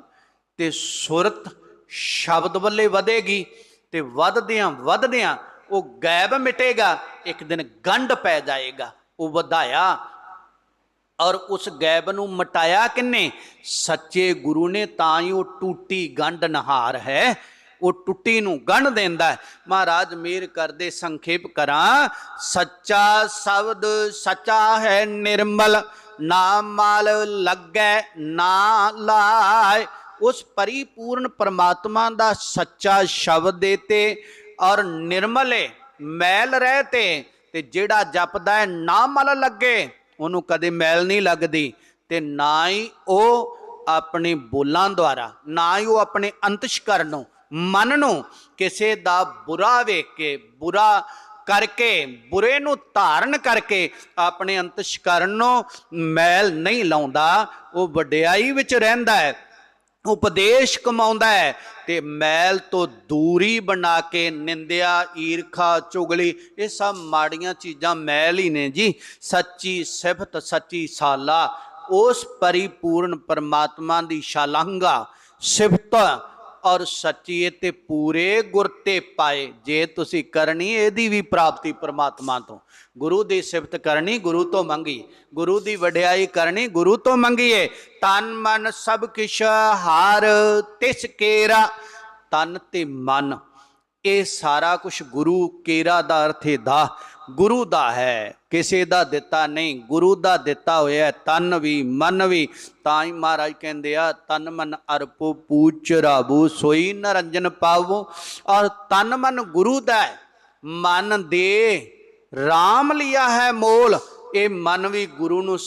ਤੇ ਸੁਰਤ ਸ਼ਬਦ ਵੱਲੇ ਵਧੇਗੀ ਤੇ ਵਧਦਿਆਂ ਵਧਦਿਆਂ ਉਹ ਗੈਬ ਮਿਟੇਗਾ, ਇੱਕ ਦਿਨ ਗੰਢ ਪੈ ਜਾਏਗਾ, ਉਹ ਵਧਾਇਆ। ਔਰ ਉਸ ਗੈਬ ਨੂੰ ਮਟਾਇਆ ਕਿੰਨੇ? ਸੱਚੇ ਗੁਰੂ ਨੇ ਤਾਂ ਹੀ ਉਹ ਟੂਟੀ ਗੰਢ ਨਹਾਰ ਹੈ। ਉਹ ਟੁੱਟੀ ਨੂੰ ਗੰਢ ਦਿੰਦਾ ਹੈ। ਮਹਾਰਾਜ ਮੇਰ ਕਰਦੇ ਸੰਖੇਪ ਕਰਾਂ। ਸੱਚਾ ਸ਼ਬਦ ਸੱਚਾ ਹੈ ਨਿਰਮਲ, ਨਾ ਮਾਲ ਲੱਗੈ, ਨਾ ਲਾਇ। ਉਸ ਪਰਿਪੂਰਨ ਪਰਮਾਤਮਾ ਦਾ ਸੱਚਾ ਸ਼ਬਦ ਦੇ ਤੇ ਔਰ ਨਿਰਮਲੇ ਮੈਲ ਰਹਿ ਤੇ ਜਿਹੜਾ ਜਪਦਾ ਹੈ ਨਾ ਮਲ ਲੱਗੇ, ਉਹਨੂੰ ਕਦੇ ਮੈਲ ਨਹੀਂ ਲੱਗਦੀ। ਤੇ ਨਾ ਹੀ ਉਹ ਆਪਣੇ ਬੋਲਾਂ ਦੁਆਰਾ, ਨਾ ਹੀ ਉਹ ਆਪਣੇ ਅੰਤਸ਼ਕਰਨ ਨੂੰ, ਮਨ ਨੂੰ ਕਿਸੇ ਦਾ ਬੁਰਾ ਵੇਖ ਕੇ, ਬੁਰਾ ਕਰਕੇ, ਬੁਰੇ ਨੂੰ ਧਾਰਨ ਕਰਕੇ ਆਪਣੇ ਅੰਤਸ਼ਕਰਨ ਨੂੰ ਮੈਲ ਨਹੀਂ ਲਾਉਂਦਾ, ਉਹ ਵਡਿਆਈ ਵਿੱਚ ਰਹਿੰਦਾ ਹੈ। ਉਪਦੇਸ਼ ਕਮਾਉਂਦਾ ਹੈ ਤੇ ਮੈਲ ਤੋਂ ਦੂਰੀ ਬਣਾ ਕੇ ਨਿੰਦਿਆ, ਈਰਖਾ, ਚੁਗਲੀ, ਇਹ ਸਭ ਮਾੜੀਆਂ ਚੀਜ਼ਾਂ ਮੈਲ ਹੀ ਨੇ ਜੀ। ਸੱਚੀ ਸਿਫਤ, ਸੱਚੀ ਸਾਲਾ, ਉਸ ਪਰਿਪੂਰਨ ਪਰਮਾਤਮਾ ਦੀ ਸ਼ਾਲਾਂਗਾ ਸਿਫਤ ਔਰ ਸੱਚੀਏ ਤੇ ਪੂਰੇ ਗੁਰ ਤੇ ਪਾਏ, ਜੇ ਤੁਸੀਂ ਕਰਨੀ ਇਹਦੀ ਵੀ ਪ੍ਰਾਪਤੀ ਪ੍ਰਮਾਤਮਾ ਤੋਂ। ਗੁਰੂ ਦੀ ਸਿਫਤ ਕਰਨੀ ਗੁਰੂ ਤੋਂ ਮੰਗੀ, ਗੁਰੂ ਦੀ ਵਡਿਆਈ ਕਰਨੀ ਗੁਰੂ ਤੋਂ ਮੰਗੀਏ, ਤਨ ਮਨ ਸਭ ਕਿਛ ਹਾਰ ਤਿਸ ਕੇਰਾ, ਤਨ ਤੇ ਮਨ, ਇਹ ਸਾਰਾ ਕੁਝ ਗੁਰੂ ਕੇਰਾ ਦਾ ਅਰਥ ਹੈ ਦਾ। ਗੁਰੂ ਦਾ ਹੈ, ਕਿਸੇ ਦਾ ਦਿੱਤਾ ਨਹੀਂ। ਗੁਰੂ ਦਾ ਦਿੱਤਾ ਹੋਇਆ ਤਨ ਵੀ ਮਨ ਵੀ। ਤਾਂ ਹੀ ਮਹਾਰਾਜ ਕਹਿੰਦੇ ਆ, ਤਨ ਮਨ ਅਰਪੋ ਪੂਚ ਰਾਬੂ, ਸੋਈ ਨਰੰਜਨ ਪਾਵੋ। ਔਰ ਤਨ ਮਨ ਗੁਰੂ ਦਾ ਹੈ, ਮਨ ਦੇ RAM ਲਿਆ ਹੈ ਮੋਲ। ਇਹ ਮਨ ਵੀ ਗੁਰੂ ਨੂੰ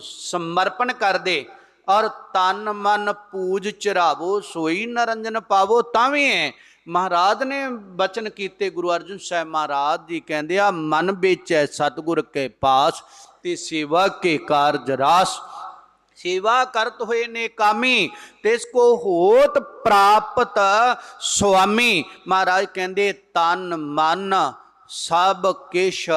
ਸਮਰਪਣ ਕਰ ਦੇ ਔਰ ਤਨ ਮਨ ਪੂਜ ਚਰਾਵੋ ਸੋਈ ਨਰੰਜਨ ਪਾਵੋ, ਤਾਂ ਵੀ ਹੈ। ਮਹਾਰਾਜ ਨੇ ਬਚਨ ਕੀਤੇ ਗੁਰੂ ਅਰਜਨ ਸਾਹਿਬ ਮਹਾਰਾਜ ਜੀ ਕਹਿੰਦੇ ਆ, ਮਨ ਵਿੱਚ ਸਤਗੁਰ ਕੇ ਪਾਸ, ਤੇ ਸੇਵਾ ਕੇ ਕਾਰਜ ਰਾਸ। ਸੇਵਾ ਕਰਤ ਹੋਏ ਨੇ ਕਾਮੀ ਤਿਸ ਕੋ ਹੋਤ ਪ੍ਰਾਪਤ ਸੁਆਮੀ। ਮਹਾਰਾਜ ਕਹਿੰਦੇ, ਤਨ ਮਨ ਸਭ ਕਿਛ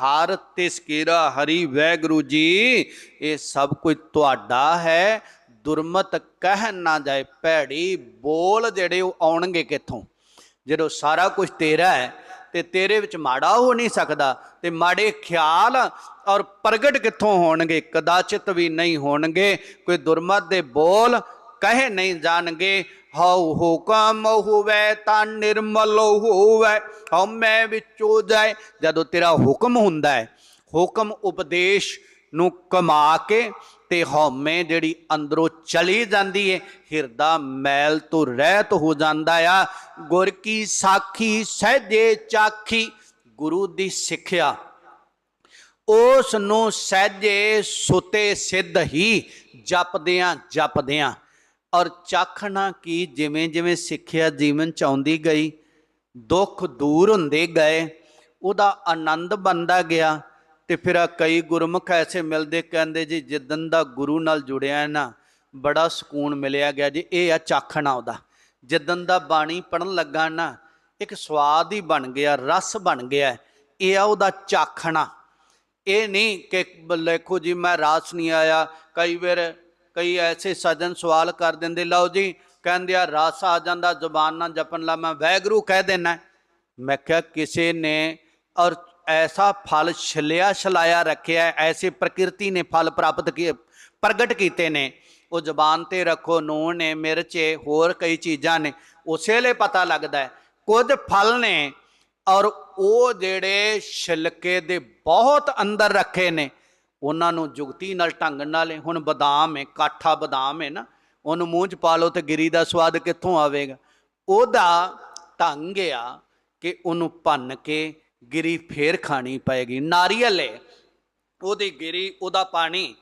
ਹਰ ਤਿਸ ਕੀਰਾ ਹਰੀ। ਵੈਗੁਰੂ ਜੀ, ਇਹ ਸਭ ਕੁਝ ਤੁਹਾਡਾ ਹੈ। ਦੁਰਮਤ ਕਹਿ ਨਾ ਜਾਏ ਭੈੜੀ, ਬੋਲ ਜਿਹੜੇ ਉਹ ਆਉਣਗੇ ਕਿੱਥੋਂ? ਜਦੋਂ ਸਾਰਾ ਕੁਝ ਤੇਰਾ ਹੈ, ਤੇ ਤੇਰੇ ਵਿੱਚ ਮਾੜਾ ਹੋ ਨਹੀਂ ਸਕਦਾ, ਤੇ ਮਾੜੇ ਖਿਆਲ ਔਰ ਪ੍ਰਗਟ ਕਿੱਥੋਂ ਹੋਣਗੇ? ਕਦਾਚਿਤ ਵੀ ਨਹੀਂ ਹੋਣਗੇ। ਕੋਈ ਦੁਰਮਤ ਦੇ ਬੋਲ ਕਹੇ ਨਹੀਂ ਜਾਣਗੇ। ਹਉ ਹੁਕਮ ਹੋਵੇ ਤਾਂ ਨਿਰਮਲ ਹੋਵੇ। ਹਉ ਮੈਂ ਵਿੱਚੋਂ ਜਾਏ, ਜਦੋਂ ਤੇਰਾ ਹੁਕਮ ਹੁੰਦਾ ਹੈ, ਹੁਕਮ ਉਪਦੇਸ਼ ਨੂੰ ਕਮਾ ਕੇ ਤੇ ਹਉਮੈ ਜਿਹੜੀ ਅੰਦਰੋਂ ਚਲੀ ਜਾਂਦੀ ਹੈ ਹਿਰਦਾ ਮੈਲ ਤੋਂ ਰਹਿਤ ਹੋ ਜਾਂਦਾ ਆ। ਗੁਰ ਕੀ ਸਾਖੀ, ਸਹਜੇ ਚਾਖੀ, ਗੁਰੂ ਦੀ ਸਿੱਖਿਆ। ਉਸ ਨੂੰ ਸਹਜੇ ਸੁਤੇ ਸਿੱਧ ਹੀ ਜਪਦਿਆਂ ਜਪਦਿਆਂ। ਔਰ ਚਾਖਣਾ ਕੀ ਜਿਵੇਂ ਜਿਵੇਂ ਸਿੱਖਿਆ ਜੀਵਨ ਚ ਆਉਂਦੀ ਗਈ, ਦੁੱਖ ਦੂਰ ਹੁੰਦੇ ਗਏ, ਉਹਦਾ ਆਨੰਦ ਬੰਦਾ ਗਿਆ। ਤੇ ਫਿਰ ਆ ਕਈ ਗੁਰਮੁਖ ਐਸੇ ਮਿਲਦੇ ਕਹਿੰਦੇ ਜੀ ਜਿੱਦਨ ਦਾ ਗੁਰੂ ਨਾਲ ਜੁੜਿਆ ਨਾ, ਬੜਾ ਸਕੂਨ ਮਿਲਿਆ ਗਿਆ ਜੀ। ਇਹ ਆ ਚਾਖਣਾ ਉਹਦਾ। ਜਿੱਦਨ ਦਾ ਬਾਣੀ ਪੜਨ ਲੱਗਾ ਨਾ, ਇੱਕ ਸਵਾਦ ਹੀ ਬਣ ਗਿਆ, ਰਸ ਬਣ ਗਿਆ। ਇਹ ਆ ਉਹਦਾ ਚਾਖਣਾ ਇਹ ਨਹੀਂ ਕਿ ਲੇਖੋ ਜੀ, ਮੈਂ ਰਾਸ ਨਹੀਂ ਆਇਆ। ਕਈ ਵਾਰ ਕਈ ਐਸੇ ਸੱਜਣ ਸਵਾਲ ਕਰ ਦਿੰਦੇ, ਲਓ ਜੀ, ਕਹਿੰਦੇ ਆ, ਰਸ ਆ ਜਾਂਦਾ, ਜ਼ੁਬਾਨ ਨਾਲ ਜਪਣ ਲਾ, ਮੈਂ ਵੈਗਰੂ ਕਹਿ ਦੇਣਾ ਮੈਂ ਕਿਹਾ, ਕਿਸੇ ਨੇ ਔਰ ਐਸਾ ਫਲ ਛਲਿਆ ਛਲਾਇਆ ਰੱਖਿਆ, ਐਸੀ ਪ੍ਰਕਿਰਤੀ ਨੇ ਫਲ ਪ੍ਰਾਪਤ ਕੀ, ਪ੍ਰਗਟ ਕੀਤੇ ਨੇ। ਉਹ ਜ਼ਬਾਨ ਤੇ ਰੱਖੋ ਨੂਣ ਨੇ, ਮਿਰਚ ਏ, ਹੋਰ ਕਈ ਚੀਜ਼ਾਂ ਨੇ। ਉਸੇ ਲਈ ਪਤਾ ਲੱਗਦਾ ਹੈ, ਕੁਝ ਫਲ ਨੇ ਔਰ ਉਹ ਜਿਹੜੇ ਛਿਲਕੇ ਦੇ ਬਹੁਤ ਅੰਦਰ ਰੱਖੇ ਨੇ, ਉਹਨਾਂ ਨੂੰ ਜੁਗਤੀ ਨਾਲ ਢੰਗ ਨਾਲ ਹੁਣ ਬਦਾਮ ਹੈ ਕਾਠਾ ਬਦਾਮ ਹੈ ਨਾ, ਉਹਨੂੰ ਮੂੰਹ 'ਚ ਪਾ ਲਓ ਤੇ ਗਿਰੀ ਦਾ ਸਵਾਦ ਕਿੱਥੋਂ ਆਵੇਗਾ। ਉਹਦਾ ਢੰਗ ਆ ਕਿ ਉਹਨੂੰ ਭੰਨ ਕੇ ਗਿਰੀ ਫੇਰ ਖਾਣੀ ਪਏਗੀ, ਨਾਰੀਅਲ ਹੈ ਉਹਦੀ ਗਿਰੀ, ਉਹਦਾ ਪਾਣੀ,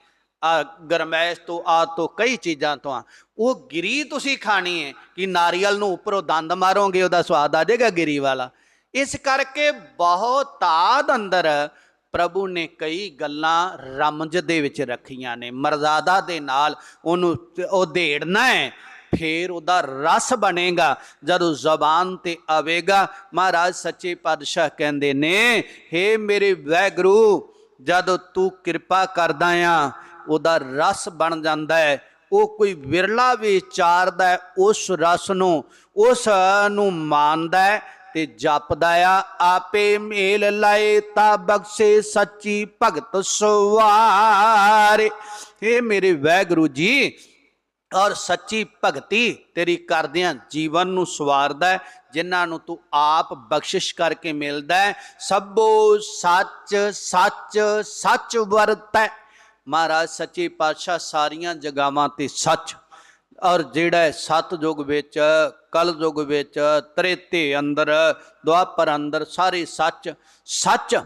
ਆ ਗਰਮੈਸ਼ ਤੋਂ, ਆ ਤੋਂ ਕਈ ਚੀਜ਼ਾਂ ਤੋਂ ਆ। ਉਹ ਗਿਰੀ ਤੁਸੀਂ ਖਾਣੀ ਹੈ ਕਿ ਨਾਰੀਅਲ ਨੂੰ ਉੱਪਰੋਂ ਦੰਦ ਮਾਰੋਗੇ, ਉਹਦਾ ਸਵਾਦ ਆ ਜਾਏਗਾ ਗਿਰੀ ਵਾਲਾ। ਇਸ ਕਰਕੇ ਬਹੁਤ ਤਾਦ ਅੰਦਰ ਪ੍ਰਭੂ ਨੇ ਕਈ ਗੱਲਾਂ ਰਮਜ ਦੇ ਵਿੱਚ ਰੱਖੀਆਂ ਨੇ, ਮਰਜ਼ਾਦਾ ਦੇ ਨਾਲ ਉਹਨੂੰ, ਉਹ ਦੇੜਨਾ ਹੈ ਫੇਰ ਉਹਦਾ ਰਸ ਬਣੇਗਾ, ਜਦੋਂ ਜ਼ਬਾਨ ਤੇ ਆਵੇਗਾ। ਮਹਾਰਾਜ ਸੱਚੇ ਪਾਤਸ਼ਾਹ ਕਹਿੰਦੇ ਨੇ हे ਮੇਰੇ ਵੈਗਰੂ, ਜਦੋਂ ਤੂੰ ਕਿਰਪਾ ਕਰਦਾ ਆ, ਉਹਦਾ ਰਸ ਬਣ ਜਾਂਦਾ ਹੈ। ਉਹ ਕੋਈ ਵਿਰਲਾ ਵਿਚਾਰਦਾ ਹੈ, ਉਸ ਰਸ ਨੂੰ, ਉਸ ਨੂੰ ਮਾਨਦਾ ਹੈ ਤੇ ਜਪਦਾ ਆ। ਆਪੇ ਮੇਲ ਲਾਏ ਤਾ ਬਖਸ਼ੇ ਸੱਚੀ ਭਗਤ ਸਵਾਰੇ। ਇਹ ਮੇਰੇ ਵੈਗੁਰੂ ਜੀ ਔਰ ਸੱਚੀ ਭਗਤੀ ਤੇਰੀ ਕਰਦਿਆਂ ਜੀਵਨ ਨੂੰ ਸਵਾਰਦਾ ਹੈ, ਜਿਨ੍ਹਾਂ ਨੂੰ ਤੂੰ ਆਪ ਬਖਸ਼ਿਸ਼ ਕਰਕੇ ਮਿਲਦਾ ਹੈ। ਸਭੋ ਸੱਚ ਸੱਚ ਸੱਚ ਵਰਤੈ। ਮਹਾਰਾਜ, ਸੱਚੇ ਪਾਤਸ਼ਾਹ ਸਾਰੀਆਂ ਜਗਾਵਾਂ ਤੇ ਸੱਚ। ਔਰ ਜਿਹੜਾ ਹੈ ਸਤਜੁਗ ਵਿੱਚ, ਕਲਯੁਗ ਵਿੱਚ, ਤ੍ਰੇਤੇ ਅੰਦਰ, ਦੁਆਪਰ ਅੰਦਰ ਸਾਰੇ ਸੱਚ ਸੱਚ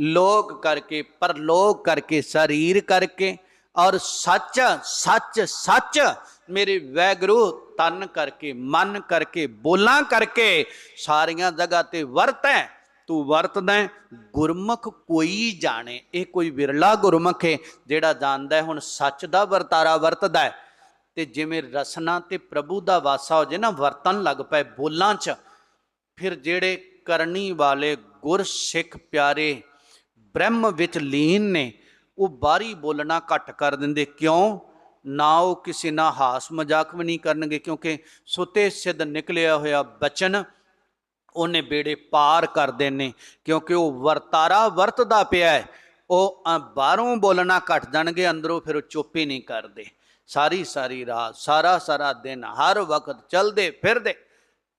ਲੋਕ ਕਰਕੇ, ਪਰਲੋਕ ਕਰਕੇ, ਸਰੀਰ ਕਰਕੇ ਔਰ ਸੱਚ ਸੱਚ ਸੱਚ ਮੇਰੇ ਵੈਗਰੂ ਤਨ ਕਰਕੇ, ਮਨ ਕਰਕੇ, ਬੋਲਾਂ ਕਰਕੇ ਸਾਰੀਆਂ ਜਗ੍ਹਾ ਤੇ ਵਰਤੈ, ਤੂੰ ਵਰਤਦਾ ਗੁਰਮੁਖ ਕੋਈ ਜਾਣੇ, ਇਹ ਕੋਈ ਵਿਰਲਾ ਗੁਰਮੁਖ ਹੈ ਜਿਹੜਾ ਜਾਣਦਾ ਹੁਣ ਸੱਚ ਦਾ ਵਰਤਾਰਾ ਵਰਤਦਾ ਹੈ। ਤੇ ਜਿਵੇਂ ਰਸਨਾ ਤੇ ਪ੍ਰਭੂ ਦਾ ਵਾਸਾ ਹੋ ਜੇ ਨਾ, ਵਰਤਨ ਲੱਗ ਪਏ ਬੋਲਾਂ 'ਚ, ਫਿਰ ਜਿਹੜੇ ਕਰਨੀ ਵਾਲੇ ਗੁਰ ਸਿੱਖ ਪਿਆਰੇ ਬ੍ਰਹਮ ਵਿੱਚ ਲੀਨ ਨੇ ਉਹ ਬਾਹਰੀ ਬੋਲਣਾ ਘੱਟ ਕਰ ਦਿੰਦੇ। ਕਿਉਂ? ਨਾ ਉਹ ਕਿਸੇ ਨਾਲ ਹਾਸ ਮਜ਼ਾਕ ਵੀ ਨਹੀਂ ਕਰਨਗੇ, ਕਿਉਂਕਿ ਸੁੱਤੇ ਸਿੱਧ ਨਿਕਲਿਆ ਹੋਇਆ ਬਚਨ ਉਹਨੇ ਬੇੜੇ ਪਾਰ ਕਰਦੇ ਨੇ ਕਿਉਂਕਿ ਉਹ ਵਰਤਾਰਾ ਵਰਤਦਾ ਪਿਆ ਹੈ। ਉਹ ਬਾਹਰੋਂ ਬੋਲਣਾ ਘਟ ਜਾਣਗੇ, ਅੰਦਰੋਂ ਫਿਰ ਉਹ ਚੁੱਪ ਹੀ ਨਹੀਂ ਕਰਦੇ। ਸਾਰੀ ਸਾਰੀ ਰਾਤ, ਸਾਰਾ ਸਾਰਾ ਦਿਨ, ਹਰ ਵਕਤ ਚਲਦੇ ਫਿਰਦੇ।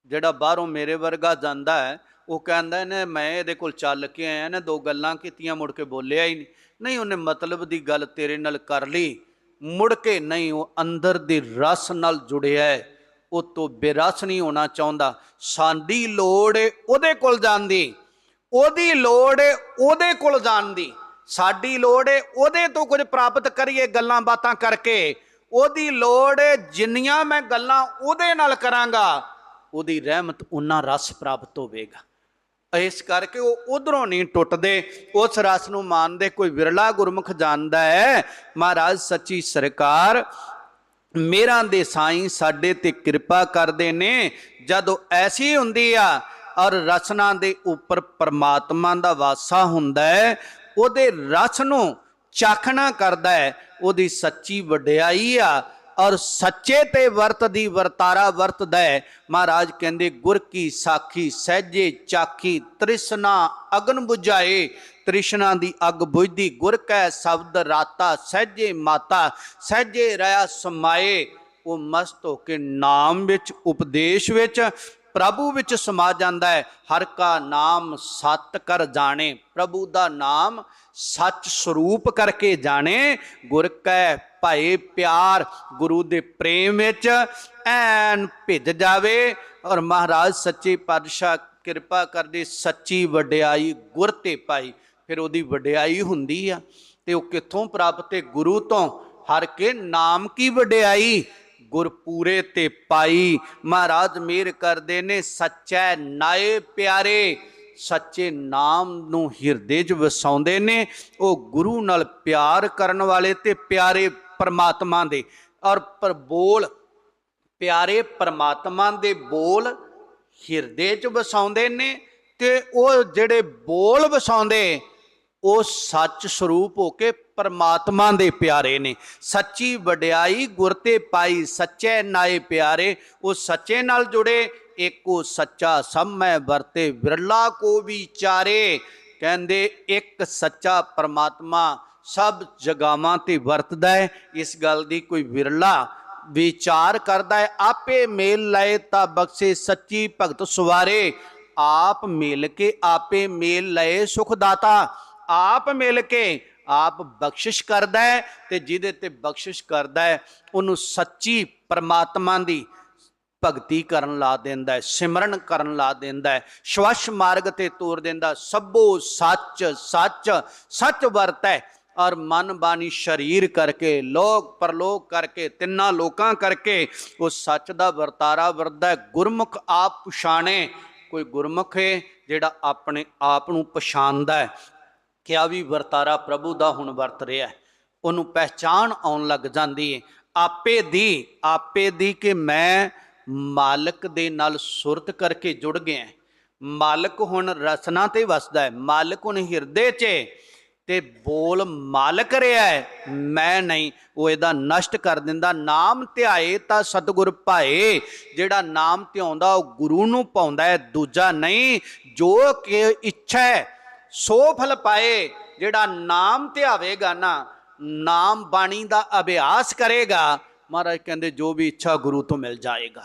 ਜਿਹੜਾ ਬਾਹਰੋਂ ਮੇਰੇ ਵਰਗਾ ਜਾਂਦਾ ਹੈ, ਉਹ ਕਹਿੰਦਾ ਨੇ ਮੈਂ ਇਹਦੇ ਕੋਲ ਚੱਲ ਕੇ ਆਇਆ ਨੇ ਦੋ ਗੱਲਾਂ ਕੀਤੀਆਂ, ਮੁੜ ਕੇ ਬੋਲਿਆ ਹੀ ਨਹੀਂ। ਨਹੀਂ, ਉਹਨੇ ਮਤਲਬ ਦੀ ਗੱਲ ਤੇਰੇ ਨਾਲ ਕਰ ਲਈ। ਮੁੜ ਕੇ ਨਹੀਂ, ਉਹ ਅੰਦਰ ਦੀ ਰਸ ਨਾਲ ਜੁੜਿਆ ਹੈ। ਉਹ ਤੋਂ ਬੇਰਸ ਨਹੀਂ ਹੋਣਾ ਚਾਹੁੰਦਾ। ਸਾਡੀ ਲੋੜ ਏ ਉਹਦੇ ਕੋਲ ਜਾਣ ਦੀ। ਉਹਦੀ ਲੋੜ ਏ ਉਹਦੇ ਕੋਲ ਜਾਣ ਦੀ। ਸਾਡੀ ਲੋੜ ਏ ਉਹਦੇ ਤੋਂ ਕੁਝ ਪ੍ਰਾਪਤ ਕਰੀਏ ਗੱਲਾਂ ਬਾਤਾਂ ਕਰਕੇ। ਉਹਦੀ ਲੋੜ ਏ ਜਿੰਨੀਆਂ ਮੈਂ ਗੱਲਾਂ ਉਹਦੇ ਨਾਲ ਕਰਾਂਗਾ, ਉਹਦੀ ਰਹਿਮਤ ਉਹਨਾਂ ਰਸ ਪ੍ਰਾਪਤ ਹੋਵੇਗਾ। ਇਸ ਕਰਕੇ ਉਹ ਉਧਰੋਂ ਨਹੀਂ ਟੁੱਟਦੇ, ਉਸ ਰਸ ਨੂੰ ਮੰਨਦੇ ਕੋਈ ਵਿਰਲਾ ਗੁਰਮੁਖ ਜਾਣਦਾ ਹੈ। ਮਹਾਰਾਜ, ਸੱਚੀ ਸਰਕਾਰ, ਮੇਰਾ ਦੇ ਸਾਈਂ ਸਾਡੇ ਤੇ ਕਿਰਪਾ ਕਰਦੇ ਨੇ। ਜਦੋਂ ਐਸੀ ਹੁੰਦੀ ਆ ਔਰ ਰਸਨਾ ਦੇ ਉੱਪਰ ਪਰਮਾਤਮਾ ਦਾ ਵਾਸਾ ਹੁੰਦਾ ਹੈ, ਉਹਦੇ ਰਸ ਨੂੰ ਚਾਖਣਾ ਕਰਦਾ ਹੈ, ਉਹਦੀ ਸੱਚੀ ਵਡਿਆਈ ਆ। ਔਰ ਸੱਚੇ ਤੇ ਵਰਤ ਦੀ ਵਰਤਾਰਾ ਵਰਤਦਾ। ਮਹਾਰਾਜ ਕਹਿੰਦੇ, ਗੁਰ ਕੀ ਸਾਖੀ, ਸਹਿਜੇ ਚਾਖੀ, ਤ੍ਰਿਸ਼ਨਾ ਅਗਨ 부ਝਾਏ ਤ੍ਰਿਸ਼ਨਾ ਦੀ ਅੱਗ ਬੁਝਦੀ, ਗੁਰ ਕੈ ਸ਼ਬਦ ਰਾਤਾ, ਸਹਿਜੇ ਮਾਤਾ, ਸਹਿਜੇ ਰਹਾ ਸਮਾਏ। ਉਹ ਮਸਤ ਹੋ ਕੇ ਨਾਮ ਵਿੱਚ, ਉਪਦੇਸ਼ ਵਿੱਚ, ਪ੍ਰਭੂ ਵਿੱਚ ਸਮਾ ਜਾਂਦਾ ਹੈ। ਹਰ ਕਾ ਨਾਮ ਸਤ ਕਰ ਜਾਣੇ। ਪ੍ਰਭੂ ਦਾ ਨਾਮ ਸੱਚ ਸਰੂਪ ਕਰਕੇ ਜਾਣੇ, ਗੁਰ ਕੈ ਭਾਏ ਪਿਆਰ, ਗੁਰੂ ਦੇ ਪ੍ਰੇਮ ਵਿੱਚ ਐਨ ਭਿੱਜ ਜਾਵੇ। ਔਰ ਮਹਾਰਾਜ ਸੱਚੇ ਪਾਤਸ਼ਾਹ ਕਿਰਪਾ ਕਰਦੇ ਸੱਚੀ ਵਡਿਆਈ ਗੁਰ ਤੇ ਪਾਈ। ਫਿਰ ਉਹਦੀ ਵਡਿਆਈ ਹੁੰਦੀ ਆ ਤੇ ਉਹ ਕਿੱਥੋਂ ਪ੍ਰਾਪਤ ਹੈ? ਗੁਰੂ ਤੋਂ। ਹਰ ਕੇ ਨਾਮ ਕੀ ਵਡਿਆਈ? ਗੁਰਪੂਰੇ ਤੇ ਪਾਈ। ਮਹਾਰਾਜ ਮੇਰ ਕਰਦੇ ਨੇ, ਸੱਚੈ ਨਾਏ ਪਿਆਰੇ। ਸੱਚੇ ਨਾਮ ਨੂੰ ਹਿਰਦੇ 'ਚ ਵਸਾਉਂਦੇ ਨੇ, ਉਹ ਗੁਰੂ ਨਾਲ ਪਿਆਰ ਕਰਨ ਵਾਲੇ ਤੇ ਪਿਆਰੇ ਪਰਮਾਤਮਾ ਦੇ। ਔਰ ਪਰ ਬੋਲ, ਪਿਆਰੇ ਪਰਮਾਤਮਾ ਦੇ ਬੋਲ ਹਿਰਦੇ 'ਚ ਵਸਾਉਂਦੇ ਨੇ ਤੇ ਉਹ ਜਿਹੜੇ ਬੋਲ ਵਸਾਉਂਦੇ ਉਹ ਸੱਚ ਸਰੂਪ ਹੋ ਕੇ ਪਰਮਾਤਮਾ ਦੇ ਪਿਆਰੇ ਨੇ। ਸੱਚੀ ਵਡਿਆਈ ਗੁਰ ਤੇ ਪਾਈ, ਸੱਚੇ ਨਾਏ ਪਿਆਰੇ, ਉਹ ਸੱਚੇ ਨਾਲ ਜੁੜੇ ਇੱਕੋ ਸੱਚਾ ਸਭ ਮੈਂ ਵਰਤੇ, ਵਿਰਲਾ ਕੋ ਵਿਚਾਰੇ। ਕਹਿੰਦੇ, ਇੱਕ ਸੱਚਾ ਪਰਮਾਤਮਾ ਸਭ ਜਗਾਵਾਂ ਤੇ ਵਰਤਦਾ ਹੈ। ਇਸ ਗੱਲ ਦੀ ਕੋਈ ਵਿਰਲਾ ਵਿਚਾਰ ਕਰਦਾ ਹੈ। ਆਪੇ ਮੇਲ ਲਏ ਤਾਂ ਬਖਸ਼ੇ ਸੱਚੀ ਭਗਤ ਸਵਾਰੇ। ਆਪ ਮਿਲ ਕੇ ਆਪੇ ਮੇਲ ਲਏ ਸੁਖ ਦਾਤਾ। ਆਪ ਮਿਲ ਕੇ ਆਪ ਬਖਸ਼ਿਸ਼ ਕਰਦਾ ਹੈ ਤੇ ਜਿਹਦੇ ਤੇ ਬਖਸ਼ਿਸ਼ ਕਰਦਾ ਹੈ, ਉਹਨੂੰ ਸੱਚੀ ਪਰਮਾਤਮਾ ਦੀ ਭਗਤੀ ਕਰਨ ਲਾ ਦਿੰਦਾ ਹੈ, ਸਿਮਰਨ ਕਰਨ ਲਾ ਦਿੰਦਾ ਹੈ ਸ਼ਵਸ਼ ਮਾਰਗ ਤੇ ਤੋਰ ਦਿੰਦਾ ਸਭੋ ਸੱਚ ਸੱਚ ਸੱਚ ਵਰਤੈ ਔਰ ਮਨ ਬਾਣੀ ਸ਼ਰੀਰ ਕਰਕੇ, ਲੋਕ ਪਰਲੋਕ ਕਰਕੇ, ਤਿੰਨਾਂ ਲੋਕਾਂ ਕਰਕੇ ਉਹ ਸੱਚ ਦਾ ਵਰਤਾਰਾ ਵਰਦਾ ਗੁਰਮੁਖ ਆਪ ਪਛਾਣੇ, ਕੋਈ ਗੁਰਮੁਖ ਹੈ ਜਿਹੜਾ ਆਪਣੇ ਆਪ ਨੂੰ ਪਛਾਣਦਾ ਹੈ। ਕਿ ਆ ਵੀ ਵਰਤਾਰਾ ਪ੍ਰਭੂ ਦਾ ਹੁਣ ਵਰਤ ਰਿਹਾ ਹੈ। ਉਹਨੂੰ ਪਹਿਚਾਨ ਆਉਣ ਲੱਗ ਜਾਂਦੀ ਹੈ ਆਪੇ ਦੀ ਆਪੇ ਦੀ ਕਿ ਮੈਂ ਮਾਲਕ ਦੇ ਨਾਲ ਸੁਰਤ ਕਰਕੇ ਜੁੜ ਗਿਆ ਮਾਲਕ ਹੁਣ ਰਸਨਾ ਤੇ ਵਸਦਾ ਹੈ। ਮਾਲਕ ਹੁਣ ਹਿਰਦੇ 'ਚ ਹੈ ਤੇ ਬੋਲ ਮਾਲਕ ਰਿਹਾ ਹੈ। ਮੈਂ ਨਹੀਂ, ਉਹ ਇਹਦਾ ਨਸ਼ਟ ਕਰ ਦਿੰਦਾ। ਨਾਮ ਧਿਆਏ ਤਾਂ ਸਤਿਗੁਰ ਭਾਏ। ਜਿਹੜਾ ਨਾਮ ਧਿਆਉਂਦਾ, ਉਹ ਗੁਰੂ ਨੂੰ ਪਾਉਂਦਾ ਹੈ। ਦੂਜਾ ਨਹੀਂ, ਜੋ ਕਿ ਇੱਛਾ ਹੈ ਸੋ ਫਲ ਪਾਏ, ਜਿਹੜਾ ਨਾਮ ਧਿਆਵੇਗਾ ਨਾ, ਨਾਮ ਬਾਣੀ ਦਾ ਅਭਿਆਸ ਕਰੇਗਾ, ਮਹਾਰਾਜ ਕਹਿੰਦੇ ਜੋ ਵੀ ਇੱਛਾ ਗੁਰੂ ਤੋਂ ਮਿਲ ਜਾਏਗਾ,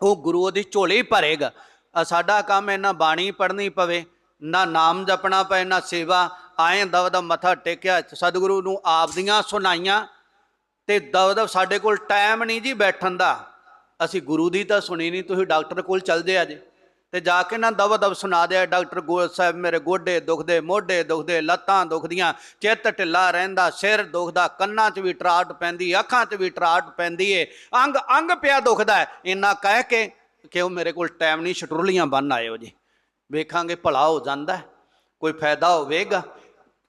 ਉਹ ਗੁਰੂ ਉਹਦੀ ਝੋਲੀ ਭਰੇਗਾ। ਸਾਡਾ ਕੰਮ ਹੈ ਨਾ ਬਾਣੀ ਪੜ੍ਹਨੀ ਪਵੇ, ਨਾ ਨਾਮ ਜਪਣਾ ਪਏ, ਨਾ ਸੇਵਾ, ਆਏ ਦਵ ਦਾ ਮੱਥਾ ਟੇਕਿਆ, ਸਤਿਗੁਰੂ ਨੂੰ ਆਪਦੀਆਂ ਸੁਣਾਈਆਂ, ਤੇ ਦਵ ਦਵ ਸਾਡੇ ਕੋਲ ਟਾਈਮ ਨਹੀਂ ਜੀ ਬੈਠਣ ਦਾ। ਅਸੀਂ ਗੁਰੂ ਦੀ ਤਾਂ ਸੁਣੀ ਨਹੀਂ, ਤੁਸੀਂ ਡਾਕਟਰ ਕੋਲ ਚੱਲ ਜੇ। ਅਜੇ ਤੇ ਜਾ ਕੇ ਨਾ ਦਵ ਦਵ ਸੁਣਾ ਦਿਆ, ਡਾਕਟਰ ਗੋਲ ਸਾਹਿਬ ਮੇਰੇ ਗੋਡੇ ਦੁਖਦੇ, ਮੋਢੇ ਦੁਖਦੇ, ਲੱਤਾਂ ਦੁਖਦੀਆਂ, ਚਿੱਤ ਢਿੱਲਾ ਰਹਿੰਦਾ, ਸਿਰ ਦੁਖਦਾ, ਕੰਨਾਂ 'ਚ ਵੀ ਟਰਾਟ ਪੈਂਦੀ, ਅੱਖਾਂ 'ਚ ਵੀ ਟਰਾਟ ਪੈਂਦੀ ਏ। ਅੰਗ ਅੰਗ ਪਿਆ ਦੁਖਦਾ ਇੰਨਾ ਕਹਿ ਕੇ ਕਿ ਉਹ ਮੇਰੇ ਕੋਲ ਟਾਈਮ ਨਹੀਂ ਛਟੁਰਲੀਆਂ ਬੰਨ ਆਇਓ ਜੀ। ਵੇਖਾਂਗੇ, ਭਲਾ ਹੋ ਜਾਂਦਾ ਕੋਈ ਫਾਇਦਾ ਹੋਵੇਗਾ।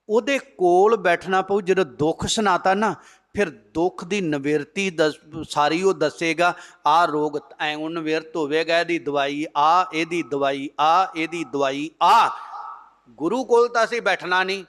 ਉਹਦੇ ਕੋਲ ਬੈਠਣਾ ਪਊ, ਜਦੋਂ ਦੁੱਖ ਸੁਣਾਤਾ ਨਾ ਫਿਰ ਦੁੱਖ ਦੀ ਨਿਵਰਤੀ ਦੱਸ- ਸਾਰੀ ਉਹ ਦੱਸੇਗਾ, ਆ ਰੋਗ ਐਉਂ ਨਿਵਰਤ ਹੋਵੇਗਾ ਇਹਦੀ ਦਵਾਈ ਆ, ਇਹਦੀ ਦਵਾਈ ਆ, ਇਹਦੀ ਦਵਾਈ ਆ। ਗੁਰੂ ਕੋਲ ਤਾਂ ਅਸੀਂ ਬੈਠਣਾ ਨਹੀਂ।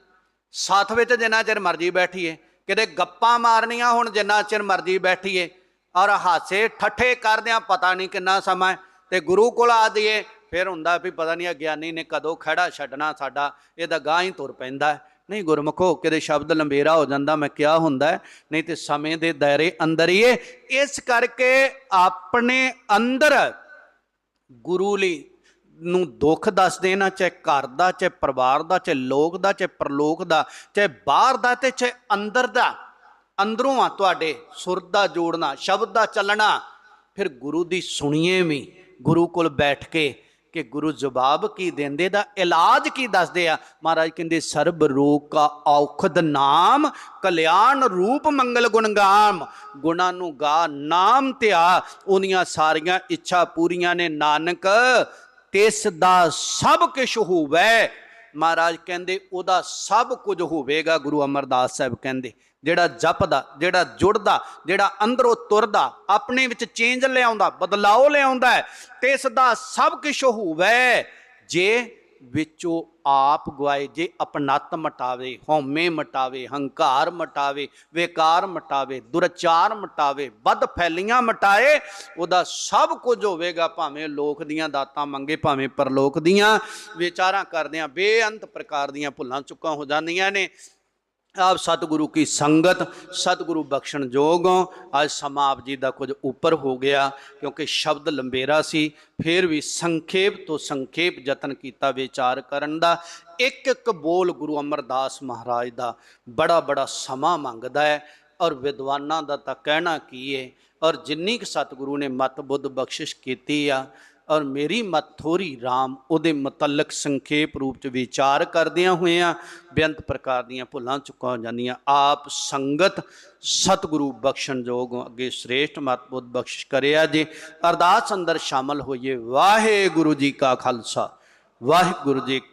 ਸਾਥ ਵਿੱਚ ਜਿੰਨਾ ਚਿਰ ਮਰਜ਼ੀ ਬੈਠੀਏ, ਕਿਤੇ ਗੱਪਾਂ ਮਾਰਨੀਆਂ ਹੁਣ, ਜਿੰਨਾ ਚਿਰ ਮਰਜ਼ੀ ਬੈਠੀਏ, ਔਰ ਹਾਸੇ ਠੱਠੇ ਕਰਦਿਆਂ ਪਤਾ ਨਹੀਂ ਕਿੰਨਾ ਸਮਾਂ ਤੇ ਗੁਰੂ ਕੋਲ ਆ ਦਈਏ ਫਿਰ ਹੁੰਦਾ ਵੀ ਪਤਾ ਨਹੀਂ ਅਗਿਆਨੀ ਨੇ ਕਦੋਂ ਖੜਾ ਛੱਡਣਾ ਸਾਡਾ, ਇਹਦਾ ਗਾਂ ਹੀ ਤੁਰ ਪੈਂਦਾ ਨਹੀਂ ਗੁਰਮੁਖੋ ਕਿਤੇ ਸ਼ਬਦ ਲੰਬੇਰਾ ਹੋ ਜਾਂਦਾ, ਮੈਂ ਕਿਹਾ ਹੁੰਦਾ ਨਹੀਂ ਤੇ ਸਮੇਂ ਦੇ ਦਾਇਰੇ ਅੰਦਰ ਹੀ ਹੈ। ਇਸ ਕਰਕੇ ਆਪਣੇ ਅੰਦਰ ਗੁਰੂ ਲਈ ਨੂੰ ਦੁੱਖ ਦੱਸਦੇ ਨਾ, ਚਾਹੇ ਘਰ ਦਾ, ਚਾਹੇ ਪਰਿਵਾਰ ਦਾ, ਚਾਹੇ ਲੋਕ ਦਾ, ਚਾਹੇ ਪਰਲੋਕ ਦਾ, ਚਾਹੇ ਬਾਹਰ ਦਾ ਤੇ ਚਾਹੇ ਅੰਦਰ ਦਾ, ਅੰਦਰੋਂ ਆ ਤੁਹਾਡੇ ਸੁਰ ਦਾ ਜੋੜਨਾ, ਸ਼ਬਦ ਦਾ ਚੱਲਣਾ। ਫਿਰ ਗੁਰੂ ਦੀ ਸੁਣੀਏ ਵੀ, ਗੁਰੂ ਕੋਲ ਬੈਠ ਕੇ ਕਿ ਗੁਰੂ ਜਵਾਬ ਕੀ ਦਿੰਦੇ ਦਾ, ਇਲਾਜ ਕੀ ਦੱਸਦੇ ਆ? ਮਹਾਰਾਜ ਕਹਿੰਦੇ, ਸਰਬ ਰੋਗ ਕਾ ਔਖਦ ਨਾਮ, ਕਲਿਆਣ ਰੂਪ ਮੰਗਲ ਗੁਣਗਾਮ ਗੁਣਾਂ ਨੂੰ ਗਾ ਨਾਮ ਧਿਆ। ਉਹਦੀਆਂ ਸਾਰੀਆਂ ਇੱਛਾ ਪੂਰੀਆਂ ਨੇ, ਨਾਨਕ, ਤਿਸ ਦਾ ਸਭ ਕੁਝ ਹੋਵੇ। ਮਹਾਰਾਜ ਕਹਿੰਦੇ, ਉਹਦਾ ਸਭ ਕੁਝ ਹੋਵੇਗਾ, ਗੁਰੂ ਅਮਰਦਾਸ ਸਾਹਿਬ ਕਹਿੰਦੇ। ਜਿਹੜਾ ਜਪਦਾ, ਜਿਹੜਾ ਜੁੜਦਾ, ਜਿਹੜਾ ਅੰਦਰੋਂ ਤੁਰਦਾ, ਆਪਣੇ ਵਿੱਚ ਚੇਂਜ ਲਿਆਉਂਦਾ, ਬਦਲਾਓ ਲਿਆਉਂਦਾ ਹੈ, ਤੇ ਇਸ ਦਾ ਸਭ ਕੁਝ ਹੋਵੇ ਜੇ ਵਿੱਚੋਂ ਆਪ ਗਵਾਏ ਜੇ ਅਪਨਤ ਮਟਾਵੇ, ਹਉਮੈ ਮਟਾਵੇ, ਹੰਕਾਰ ਮਟਾਵੇ, ਵੇਕਾਰ ਮਟਾਵੇ, ਦੁਰਚਾਰ ਮਟਾਵੇ, ਵੱਧ ਫੈਲੀਆਂ ਮਟਾਏ, ਉਹਦਾ ਸਭ ਕੁਝ ਹੋਵੇਗਾ, ਭਾਵੇਂ ਲੋਕ ਦੀਆਂ ਦਾਤਾਂ ਮੰਗੇ, ਭਾਵੇਂ ਪਰਲੋਕ ਦੀਆਂ। ਵਿਚਾਰਾਂ ਕਰਦਿਆਂ ਬੇਅੰਤ ਪ੍ਰਕਾਰ ਦੀਆਂ ਭੁੱਲਾਂ ਚੁੱਕਾਂ ਹੋ ਜਾਂਦੀਆਂ ਨੇ। ਆਪ ਸਤਿਗੁਰੂ ਕੀ ਸੰਗਤ, ਸਤਿਗੁਰੂ ਬਖਸ਼ਣ ਜੋਗ ਹੋ ਅੱਜ ਸਮਾਂ ਆਪ ਜੀ ਦਾ ਕੁਝ ਉੱਪਰ ਹੋ ਗਿਆ, ਕਿਉਂਕਿ ਸ਼ਬਦ ਲੰਬੇਰਾ ਸੀ, ਫਿਰ ਵੀ ਸੰਖੇਪ ਤੋਂ ਸੰਖੇਪ ਯਤਨ ਕੀਤਾ ਵਿਚਾਰ ਕਰਨ ਦਾ ਇੱਕ ਇੱਕ ਬੋਲ ਗੁਰੂ ਅਮਰਦਾਸ ਮਹਾਰਾਜ ਦਾ ਬੜਾ ਬੜਾ ਸਮਾਂ ਮੰਗਦਾ ਹੈ, ਔਰ ਵਿਦਵਾਨਾਂ ਦਾ ਤਾਂ ਕਹਿਣਾ ਕੀ ਹੈ ਔਰ ਜਿੰਨੀ ਕੁ ਸਤਿਗੁਰੂ ਨੇ ਮਤ ਬੁੱਧ ਬਖਸ਼ਿਸ਼ ਕੀਤੀ ਆ ਔਰ ਮੇਰੀ ਮਤ ਥੋਰੀ RAM ਉਹਦੇ ਮੁਤਲਕ ਸੰਖੇਪ ਰੂਪ ਚ ਵਿਚਾਰ ਕਰਦਿਆਂ ਹੋਇਆਂ ਬੇਅੰਤ ਪ੍ਰਕਾਰ ਦੀਆਂ ਭੁੱਲਾਂ ਚੁੱਕਾਂ ਜਾਂਦੀਆਂ। ਆਪ ਸੰਗਤ ਸਤਿਗੁਰੂ ਬਖਸ਼ਣ ਜੋਗ ਅੱਗੇ ਸ੍ਰੇਸ਼ਟ ਮਤ ਬੁੱਧ ਬਖਸ਼ਿਸ਼ ਕਰਿਆ ਜੇ। ਅਰਦਾਸ ਅੰਦਰ ਸ਼ਾਮਲ ਹੋਈਏ। ਵਾਹਿਗੁਰੂ ਜੀ ਕਾ ਖਾਲਸਾ। ਵਾਹਿਗੁਰੂ ਜੀ